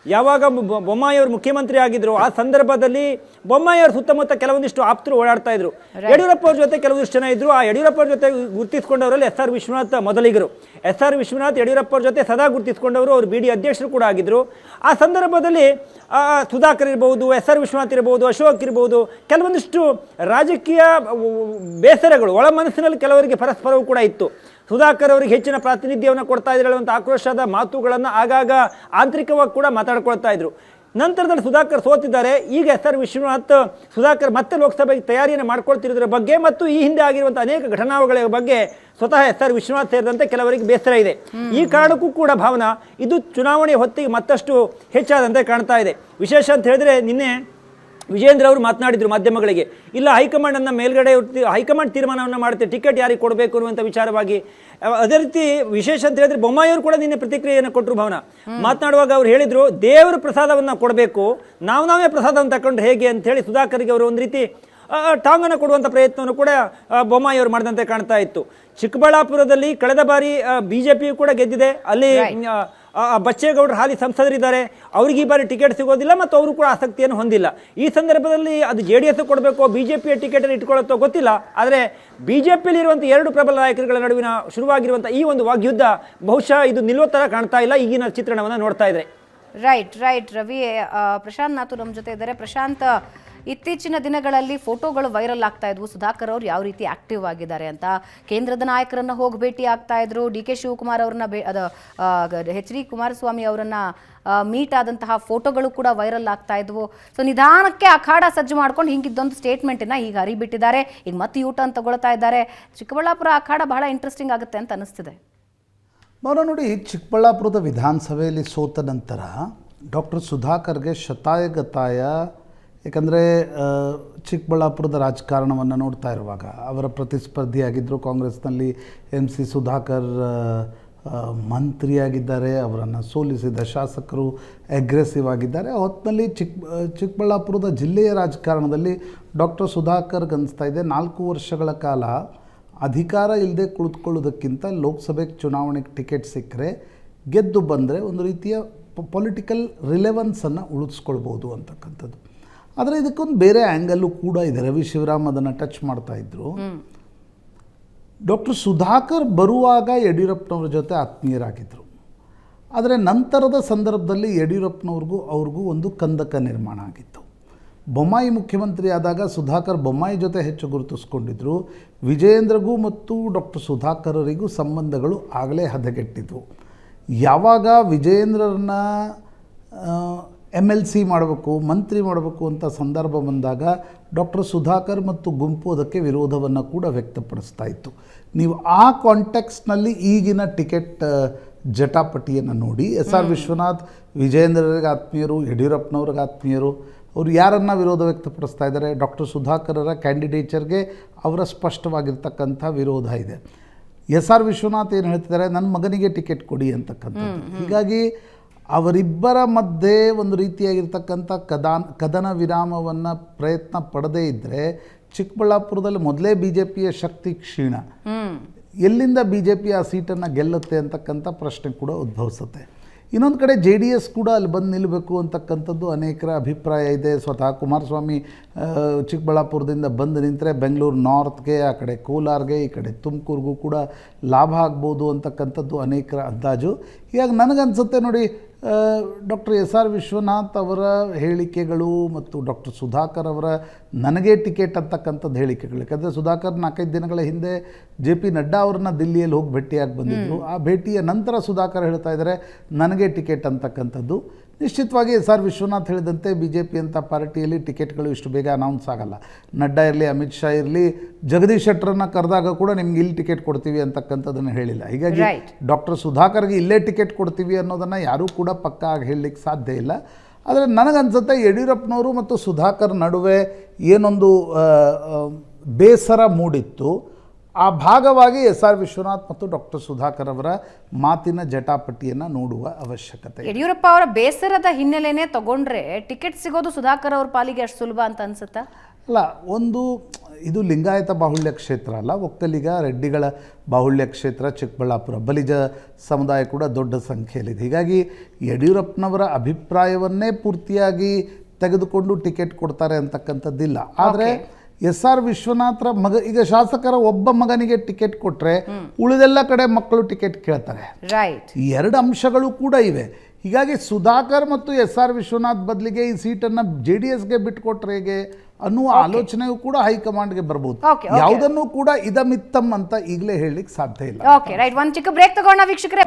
ಯಾವಾಗ ಬೊಮ್ಮಾಯಿಯವರು ಮುಖ್ಯಮಂತ್ರಿ ಆಗಿದ್ರು ಆ ಸಂದರ್ಭದಲ್ಲಿ ಬೊಮ್ಮಾಯಿ ಅವ್ರ ಸುತ್ತಮುತ್ತ ಕೆಲವೊಂದಿಷ್ಟು ಆಪ್ತರು ಓಡಾಡ್ತಾ ಇದ್ರು. ಯಡಿಯೂರಪ್ಪ ಅವ್ರ ಜೊತೆ ಕೆಲವೊಂದಿಷ್ಟು ಜನ ಇದ್ರು. ಆ ಯಡಿಯೂರಪ್ಪ ಅವ್ರ ಜೊತೆ ಗುರುತಿಸಿಕೊಂಡವರಲ್ಲಿ ಎಸ್ ಆರ್ ವಿಶ್ವನಾಥ್ ಮೊದಲಿಗರು. ಎಸ್ ಆರ್ ವಿಶ್ವನಾಥ್ ಯಡಿಯೂರಪ್ಪ ಅವ್ರ ಜೊತೆ ಸದಾ ಗುರುತಿಸಿಕೊಂಡವರು ಅವರು ಬಿ ಡಿ ಅಧ್ಯಕ್ಷರು ಕೂಡ ಆಗಿದ್ರು. ಆ ಸಂದರ್ಭದಲ್ಲಿ ಆ, ಸುಧಾಕರ್ ಇರ್ಬೋದು ಎಸ್ ಆರ್ ವಿಶ್ವನಾಥ್ ಇರ್ಬೋದು ಅಶೋಕ್ ಇರ್ಬೋದು ಕೆಲವೊಂದಿಷ್ಟು ರಾಜಕೀಯ ಬೇಸರಗಳು ಒಳ ಮನಸ್ಸಿನಲ್ಲಿ ಕೆಲವರಿಗೆ ಪರಸ್ಪರವೂ ಕೂಡ ಇತ್ತು. ಸುಧಾಕರ್ ಅವರಿಗೆ ಹೆಚ್ಚಿನ ಪ್ರಾತಿನಿಧ್ಯವನ್ನು ಕೊಡ್ತಾ ಇದ್ದಾರೆ ಅಂತ ಆಕ್ರೋಶದ ಮಾತುಗಳನ್ನು ಆಗಾಗ ಆಂತರಿಕವಾಗಿ ಕೂಡ ಮಾತಾಡ್ಕೊಳ್ತಾ ಇದ್ರು. ನಂತರದಲ್ಲಿ ಸುಧಾಕರ್ ಸೋತಿದ್ದಾರೆ. ಈಗ ಎಸ್ ಆರ್ ವಿಶ್ವನಾಥ್, ಸುಧಾಕರ್ ಮತ್ತೆ ಲೋಕಸಭೆಗೆ ತಯಾರಿಯನ್ನು ಮಾಡ್ಕೊಳ್ತಿರೋದ್ರ ಬಗ್ಗೆ ಮತ್ತು ಈ ಹಿಂದೆ ಆಗಿರುವಂಥ ಅನೇಕ ಘಟನಾವಳಿಗಳ ಬಗ್ಗೆ ಸ್ವತಃ ಎಸ್ ಆರ್ ವಿಶ್ವನಾಥ್ ಸೇರಿದಂತೆ ಕೆಲವರಿಗೆ ಬೇಸರ ಇದೆ. ಈ ಕಾರಣಕ್ಕೂ ಕೂಡ ಭಾವನಾ, ಇದು ಚುನಾವಣೆ ಹೊತ್ತಿಗೆ ಮತ್ತಷ್ಟು ಹೆಚ್ಚಾದಂತೆ ಕಾಣ್ತಾ ಇದೆ. ವಿಶೇಷ ಅಂತ ಹೇಳಿದ್ರೆ ನಿನ್ನೆ ವಿಜೇಂದ್ರ ಅವರು ಮಾತನಾಡಿದರು ಮಾಧ್ಯಮಗಳಿಗೆ, ಇಲ್ಲ ಹೈಕಮಾಂಡನ್ನು ಮೇಲ್ಗಡೆ ಹೈಕಮಾಂಡ್ ತೀರ್ಮಾನವನ್ನು ಮಾಡುತ್ತೆ, ಟಿಕೆಟ್ ಯಾರಿಗೆ ಕೊಡಬೇಕು ಅನ್ನುವಂಥ ವಿಚಾರವಾಗಿ ಅದೇ ರೀತಿ ವಿಶೇಷ ಅಂತ ಹೇಳಿದ್ರೆ ಬೊಮ್ಮಾಯಿಯವರು ಕೂಡ ನಿನ್ನೆ ಪ್ರತಿಕ್ರಿಯೆಯನ್ನು ಕೊಟ್ಟರು ಭವನ. ಮಾತನಾಡುವಾಗ ಅವರು ಹೇಳಿದರು, ದೇವರ ಪ್ರಸಾದವನ್ನು ಕೊಡಬೇಕು, ನಾವು ನಾವೇ ಪ್ರಸಾದವನ್ನು ತಗೊಂಡು ಹೇಗೆ ಅಂತ ಹೇಳಿ ಸುಧಾಕರ್ಗೆ ಅವರು ಒಂದು ರೀತಿ ಟಾಂಗನ್ನು ಕೊಡುವಂಥ ಪ್ರಯತ್ನವನ್ನು ಕೂಡ ಬೊಮ್ಮಾಯಿಯವರು ಬೊಮ್ಮಾಯಿ ಅವರು ಮಾಡಿದಂತೆ ಕಾಣ್ತಾ ಇತ್ತು. ಚಿಕ್ಕಬಳ್ಳಾಪುರದಲ್ಲಿ ಕಳೆದ ಬಾರಿ ಬಿ ಜೆ ಪಿಯು ಕೂಡ ಗೆದ್ದಿದೆ. ಅಲ್ಲಿ ಬಚ್ಚೇಗೌಡರು ಹಾಲಿ ಸಂಸದರಿದ್ದಾರೆ. ಅವ್ರಿಗೆ ಈ ಬಾರಿ ಟಿಕೆಟ್ ಸಿಗೋದಿಲ್ಲ ಮತ್ತು ಅವರು ಕೂಡ ಆಸಕ್ತಿಯನ್ನು ಹೊಂದಿಲ್ಲ. ಈ ಸಂದರ್ಭದಲ್ಲಿ ಅದು ಜೆ ಡಿ ಎಸ್ ಕೊಡಬೇಕೋ ಬಿ ಜೆ ಪಿಯ ಟಿಕೆಟನ್ನು ಇಟ್ಕೊಳ್ಳುತ್ತೋ ಗೊತ್ತಿಲ್ಲ. ಆದರೆ ಬಿ ಜೆ ಪಿಯಲ್ಲಿರುವಂಥ ಎರಡು ಪ್ರಬಲ ನಾಯಕರುಗಳ ನಡುವಿನ ಶುರುವಾಗಿರುವಂಥ ಈ ಒಂದು ವಾಗ್ಯುದ್ಧ ಬಹುಶಃ ಇದು ನಿಲ್ಲೋ ಥರ ಕಾಣ್ತಾ ಇಲ್ಲ. ಈಗಿನ ಚಿತ್ರಣವನ್ನು ನೋಡ್ತಾ ಇದ್ದಾರೆ
ರೈಟ್ ರೈಟ್ ರವಿ ಪ್ರಶಾಂತ್ ನಾಥು ನಮ್ಮ ಜೊತೆ ಇದ್ದಾರೆ. ಪ್ರಶಾಂತ್ ಇತ್ತೀಚಿನ ದಿನಗಳಲ್ಲಿ ಫೋಟೋಗಳು ವೈರಲ್ ಆಗ್ತಾ ಇದ್ವು. ಸುಧಾಕರ್ ಅವರು ಯಾವ ರೀತಿ ಆಕ್ಟಿವ್ ಆಗಿದ್ದಾರೆ ಅಂತ ಕೇಂದ್ರದ ನಾಯಕರನ್ನ ಹೋಗಿ ಭೇಟಿ ಆಗ್ತಾ ಇದ್ರು. ಡಿ ಕೆ ಶಿವಕುಮಾರ್ ಅವ್ರನ್ನ ಬೇ ಎಚ್ ಡಿ ಕುಮಾರಸ್ವಾಮಿ ಅವರನ್ನ ಮೀಟ್ ಆದಂತಹ ಫೋಟೋಗಳು ಕೂಡ ವೈರಲ್ ಆಗ್ತಾ ಇದ್ವು. ಸೊ, ನಿಧಾನಕ್ಕೆ ಅಖಾಡ ಸಜ್ಜು ಮಾಡ್ಕೊಂಡು ಹಿಂಗಿದ್ದೊಂದು ಸ್ಟೇಟ್ಮೆಂಟನ್ನ ಈಗ ಹರಿಬಿಟ್ಟಿದ್ದಾರೆ. ಈಗ ಮತ್ತೆ ಯೂ ಅಂತ ತಗೊಳ್ತಾ ಇದ್ದಾರೆ. ಚಿಕ್ಕಬಳ್ಳಾಪುರ ಅಖಾಡ ಬಹಳ ಇಂಟ್ರೆಸ್ಟಿಂಗ್ ಆಗುತ್ತೆ ಅಂತ ಅನಿಸ್ತಿದೆ
ಮೌನ ನೋಡಿ, ಚಿಕ್ಕಬಳ್ಳಾಪುರದ ವಿಧಾನಸಭೆಯಲ್ಲಿ ಸೋತ ನಂತರ ಡಾಕ್ಟರ್ ಸುಧಾಕರ್ಗೆ ಶತಾಯಗತಾಯ ಯಾಕಂದರೆ ಚಿಕ್ಕಬಳ್ಳಾಪುರದ ರಾಜಕಾರಣವನ್ನು ನೋಡ್ತಾ ಇರುವಾಗ ಅವರ ಪ್ರತಿಸ್ಪರ್ಧಿಯಾಗಿದ್ದರು ಕಾಂಗ್ರೆಸ್ನಲ್ಲಿ ಎಂ ಸಿ ಸುಧಾಕರ್ ಮಂತ್ರಿಯಾಗಿದ್ದಾರೆ, ಅವರನ್ನು ಸೋಲಿಸಿದ ಶಾಸಕರು ಅಗ್ರೆಸಿವ್ ಆಗಿದ್ದಾರೆ. ಹೊತ್ತಿನಲ್ಲಿ ಚಿಕ್ಕ ಚಿಕ್ಕಬಳ್ಳಾಪುರದ ಜಿಲ್ಲೆಯ ರಾಜಕಾರಣದಲ್ಲಿ ಡಾಕ್ಟರ್ ಸುಧಾಕರ್ಗೆ ಅನಿಸ್ತಾ ಇದೆ. ನಾಲ್ಕು ವರ್ಷಗಳ ಕಾಲ ಅಧಿಕಾರ ಇಲ್ಲದೆ ಕುಳಿತುಕೊಳ್ಳೋದಕ್ಕಿಂತ ಲೋಕಸಭೆ ಚುನಾವಣೆಗೆ ಟಿಕೆಟ್ ಸಿಕ್ಕರೆ ಗೆದ್ದು ಬಂದರೆ ಒಂದು ರೀತಿಯ ಪೊಲಿಟಿಕಲ್ ರಿಲೆವೆನ್ಸನ್ನು ಉಳಿಸ್ಕೊಳ್ಬೋದು ಅಂತಕ್ಕಂಥದ್ದು. ಆದರೆ ಇದಕ್ಕೊಂದು ಬೇರೆ ಆ್ಯಂಗಲ್ಲು ಕೂಡ ಇದೆ. ರವಿ ಶಿವರಾಮ್ ಅದನ್ನು ಟಚ್ ಮಾಡ್ತಾ ಇದ್ರು. ಡಾಕ್ಟರ್ ಸುಧಾಕರ್ ಬರುವಾಗ ಯಡಿಯೂರಪ್ಪನವ್ರ ಜೊತೆ ಆತ್ಮೀಯರಾಗಿದ್ದರು ಆದರೆ ನಂತರದ ಸಂದರ್ಭದಲ್ಲಿ ಯಡಿಯೂರಪ್ಪನವ್ರಿಗೂ ಅವ್ರಿಗೂ ಒಂದು ಕಂದಕ ನಿರ್ಮಾಣ ಆಗಿತ್ತು. ಬೊಮ್ಮಾಯಿ ಮುಖ್ಯಮಂತ್ರಿ ಆದಾಗ ಸುಧಾಕರ್ ಬೊಮ್ಮಾಯಿ ಜೊತೆ ಹೆಚ್ಚು ಗುರುತಿಸ್ಕೊಂಡಿದ್ರು. ವಿಜಯೇಂದ್ರಗೂ ಮತ್ತು ಡಾಕ್ಟರ್ ಸುಧಾಕರರಿಗೂ ಸಂಬಂಧಗಳು ಆಗಲೇ ಹದಗೆಟ್ಟಿದ್ವು. ಯಾವಾಗ ವಿಜಯೇಂದ್ರರನ್ನ ಎಂ ಎಲ್ ಸಿ ಮಾಡಬೇಕು ಮಂತ್ರಿ ಮಾಡಬೇಕು ಅಂತ ಸಂದರ್ಭ ಬಂದಾಗ ಡಾಕ್ಟರ್ ಸುಧಾಕರ್ ಮತ್ತು ಗುಂಪು ಅದಕ್ಕೆ ವಿರೋಧವನ್ನು ಕೂಡ ವ್ಯಕ್ತಪಡಿಸ್ತಾ ಇತ್ತು. ನೀವು ಆ ಕಾಂಟೆಕ್ಸ್ನಲ್ಲಿ ಈಗಿನ ಟಿಕೆಟ್ ಜಟಾಪಟಿಯನ್ನು ನೋಡಿ ಎಸ್ ಆರ್ ವಿಶ್ವನಾಥ್ ವಿಜಯೇಂದ್ರರಿಗೆ ಆತ್ಮೀಯರು ಯಡಿಯೂರಪ್ಪನವ್ರಿಗೆ ಆತ್ಮೀಯರು ಅವರು ಯಾರನ್ನು ವಿರೋಧ ವ್ಯಕ್ತಪಡಿಸ್ತಾ ಇದ್ದಾರೆ? ಡಾಕ್ಟರ್ ಸುಧಾಕರರ ಕ್ಯಾಂಡಿಡೇಚರ್ಗೆ ಅವರ ಸ್ಪಷ್ಟವಾಗಿರ್ತಕ್ಕಂಥ ವಿರೋಧ ಇದೆ. ಎಸ್ ಆರ್ ವಿಶ್ವನಾಥ್ ಏನು ಹೇಳ್ತಿದ್ದಾರೆ? ನನ್ನ ಮಗನಿಗೆ ಟಿಕೆಟ್ ಕೊಡಿ ಅಂತಕ್ಕಂಥದ್ದು. ಹೀಗಾಗಿ ಅವರಿಬ್ಬರ ಮಧ್ಯೆ ಒಂದು ರೀತಿಯಾಗಿರ್ತಕ್ಕಂಥ ಕದಾನ್ ಕದನ ವಿರಾಮವನ್ನು ಪ್ರಯತ್ನ ಪಡದೇ ಇದ್ದರೆ ಚಿಕ್ಕಬಳ್ಳಾಪುರದಲ್ಲಿ ಮೊದಲೇ ಬಿ ಜೆ ಪಿಯ ಶಕ್ತಿ ಕ್ಷೀಣ. ಎಲ್ಲಿಂದ ಬಿ ಜೆ ಪಿ ಆ ಸೀಟನ್ನು ಗೆಲ್ಲುತ್ತೆ ಅಂತಕ್ಕಂಥ ಪ್ರಶ್ನೆ ಕೂಡ ಉದ್ಭವಿಸುತ್ತೆ. ಇನ್ನೊಂದು ಕಡೆ ಜೆ ಡಿ ಎಸ್ ಕೂಡ ಅಲ್ಲಿ ಬಂದು ನಿಲ್ಲಬೇಕು ಅಂತಕ್ಕಂಥದ್ದು ಅನೇಕರ ಅಭಿಪ್ರಾಯ ಇದೆ. ಸ್ವತಃ ಕುಮಾರಸ್ವಾಮಿ ಚಿಕ್ಕಬಳ್ಳಾಪುರದಿಂದ ಬಂದು ನಿಂತರೆ ಬೆಂಗಳೂರು ನಾರ್ತ್ಗೆ ಆ ಕಡೆ ಕೋಲಾರ್ಗೆ ಈ ಕಡೆ ತುಮಕೂರಿಗೂ ಕೂಡ ಲಾಭ ಆಗ್ಬೋದು ಅಂತಕ್ಕಂಥದ್ದು ಅನೇಕರ ಅಂದಾಜು. ಈಗ ನನಗನ್ಸುತ್ತೆ ನೋಡಿ ಡಾಕ್ಟರ್ ಎಸ್ ಆರ್ ವಿಶ್ವನಾಥ್ ಅವರ ಹೇಳಿಕೆಗಳು ಮತ್ತು ಡಾಕ್ಟರ್ ಸುಧಾಕರ್ ಅವರ ನನಗೆ ಟಿಕೆಟ್ ಅಂತಕ್ಕಂಥದ್ದು ಹೇಳಿಕೆಗಳು. ಯಾಕಂದರೆ ಸುಧಾಕರ್ ನಾಲ್ಕೈದು ದಿನಗಳ ಹಿಂದೆ ಜೆ ಪಿ ನಡ್ಡಾ ಅವ್ರನ್ನ ದಿಲ್ಲಿಯಲ್ಲಿ ಹೋಗಿ ಭೇಟಿಯಾಗಿ ಬಂದಿದ್ದರು ಆ ಭೇಟಿಯ ನಂತರ ಸುಧಾಕರ್ ಹೇಳ್ತಾ ಇದ್ದಾರೆ ನನಗೆ ಟಿಕೆಟ್ ಅಂತಕ್ಕಂಥದ್ದು. ನಿಶ್ಚಿತವಾಗಿ ಎಸ್ ಆರ್ ವಿಶ್ವನಾಥ್ ಹೇಳಿದಂತೆ ಬಿ ಜೆ ಪಿ ಅಂತ ಪಾರ್ಟಿಯಲ್ಲಿ ಟಿಕೆಟ್ಗಳು ಇಷ್ಟು ಬೇಗ ಅನೌನ್ಸ್ ಆಗಲ್ಲ. ನಡ್ಡಾ ಇರಲಿ ಅಮಿತ್ ಶಾ ಇರಲಿ ಜಗದೀಶ್ ಶೆಟ್ಟರನ್ನು ಕರೆದಾಗ ಕೂಡ ನಿಮ್ಗೆ ಇಲ್ಲಿ ಟಿಕೆಟ್ ಕೊಡ್ತೀವಿ ಅಂತಕ್ಕಂಥದ್ದನ್ನು ಹೇಳಿಲ್ಲ. ಹೀಗಾಗಿ. ಡಾಕ್ಟರ್ ಸುಧಾಕರ್ಗೆ ಇಲ್ಲೇ ಟಿಕೆಟ್ ಕೊಡ್ತೀವಿ ಅನ್ನೋದನ್ನು ಯಾರೂ ಕೂಡ ಪಕ್ಕ ಆಗಿ ಹೇಳಲಿಕ್ಕೆ ಸಾಧ್ಯ ಇಲ್ಲ. ಆದರೆ ನನಗನ್ಸುತ್ತೆ ಯಡಿಯೂರಪ್ಪನವರು ಮತ್ತು ಸುಧಾಕರ್ ನಡುವೆ ಏನೊಂದು ಬೇಸರ ಮೂಡಿತ್ತು. ಆ ಭಾಗವಾಗಿ ಎಸ್ ಆರ್ ವಿಶ್ವನಾಥ್ ಮತ್ತು ಡಾಕ್ಟರ್ ಸುಧಾಕರ್ ಅವರ ಮಾತಿನ ಜಟಾಪಟಿಯನ್ನು ನೋಡುವ ಅವಶ್ಯಕತೆ.
ಯಡಿಯೂರಪ್ಪ ಅವರ ಬೇಸರದ ಹಿನ್ನೆಲೆನೇ ತಗೊಂಡ್ರೆ ಟಿಕೆಟ್ ಸಿಗೋದು ಸುಧಾಕರ್ ಅವ್ರ ಪಾಲಿಗೆ ಅಷ್ಟು ಸುಲಭ ಅಂತ ಅನ್ಸುತ್ತಾ?
ಅಲ್ಲ ಒಂದು ಇದು ಲಿಂಗಾಯತ ಬಾಹುಳ್ಯ ಕ್ಷೇತ್ರ ಅಲ್ಲ ಒಕ್ಕಲಿಗ ರೆಡ್ಡಿಗಳ ಬಾಹುಳ್ಯ ಕ್ಷೇತ್ರ ಚಿಕ್ಕಬಳ್ಳಾಪುರ ಬಲಿಜ ಸಮುದಾಯ ಕೂಡ ದೊಡ್ಡ ಸಂಖ್ಯೆಯಲ್ಲಿದೆ. ಹೀಗಾಗಿ ಯಡಿಯೂರಪ್ಪನವರ ಅಭಿಪ್ರಾಯವನ್ನೇ ಪೂರ್ತಿಯಾಗಿ ತೆಗೆದುಕೊಂಡು ಟಿಕೆಟ್ ಕೊಡ್ತಾರೆ ಅಂತಕ್ಕಂಥದ್ದಿಲ್ಲ. ಆದರೆ ಎಸ್ ಆರ್ ವಿಶ್ವನಾಥ್ರ ಮಗ ಈಗ ಶಾಸಕರ ಒಬ್ಬ ಮಗನಿಗೆ ಟಿಕೆಟ್ ಕೊಟ್ಟರೆ ಉಳಿದೆಲ್ಲ ಕಡೆ ಮಕ್ಕಳು ಟಿಕೆಟ್ ಕೇಳ್ತಾರೆ. ಈ ಎರಡು ಅಂಶಗಳು ಕೂಡ ಇವೆ. ಹೀಗಾಗಿ ಸುಧಾಕರ್ ಮತ್ತು ಎಸ್ ಆರ್ ವಿಶ್ವನಾಥ್ ಬದಲಿಗೆ ಈ ಸೀಟನ್ನು ಜೆ ಡಿ ಎಸ್ಗೆ ಬಿಟ್ಕೊಟ್ರೆ ಹೇಗೆ ಅನ್ನುವ ಆಲೋಚನೆಯು ಕೂಡ ಹೈಕಮಾಂಡ್ಗೆ
okay.
ಯಾವುದನ್ನು ಕೂಡ ಇದಮಿತ್ತಮ್ ಅಂತ ಈಗಲೇ ಹೇಳಲಿಕ್ಕೆ ಸಾಧ್ಯ ಇಲ್ಲ.
ಓಕೆ ರೈಟ್ ಒಂದು ಚಿಕ್ಕ ಬ್ರೇಕ್ ತಗೋಣ ವೀಕ್ಷಕರೇ.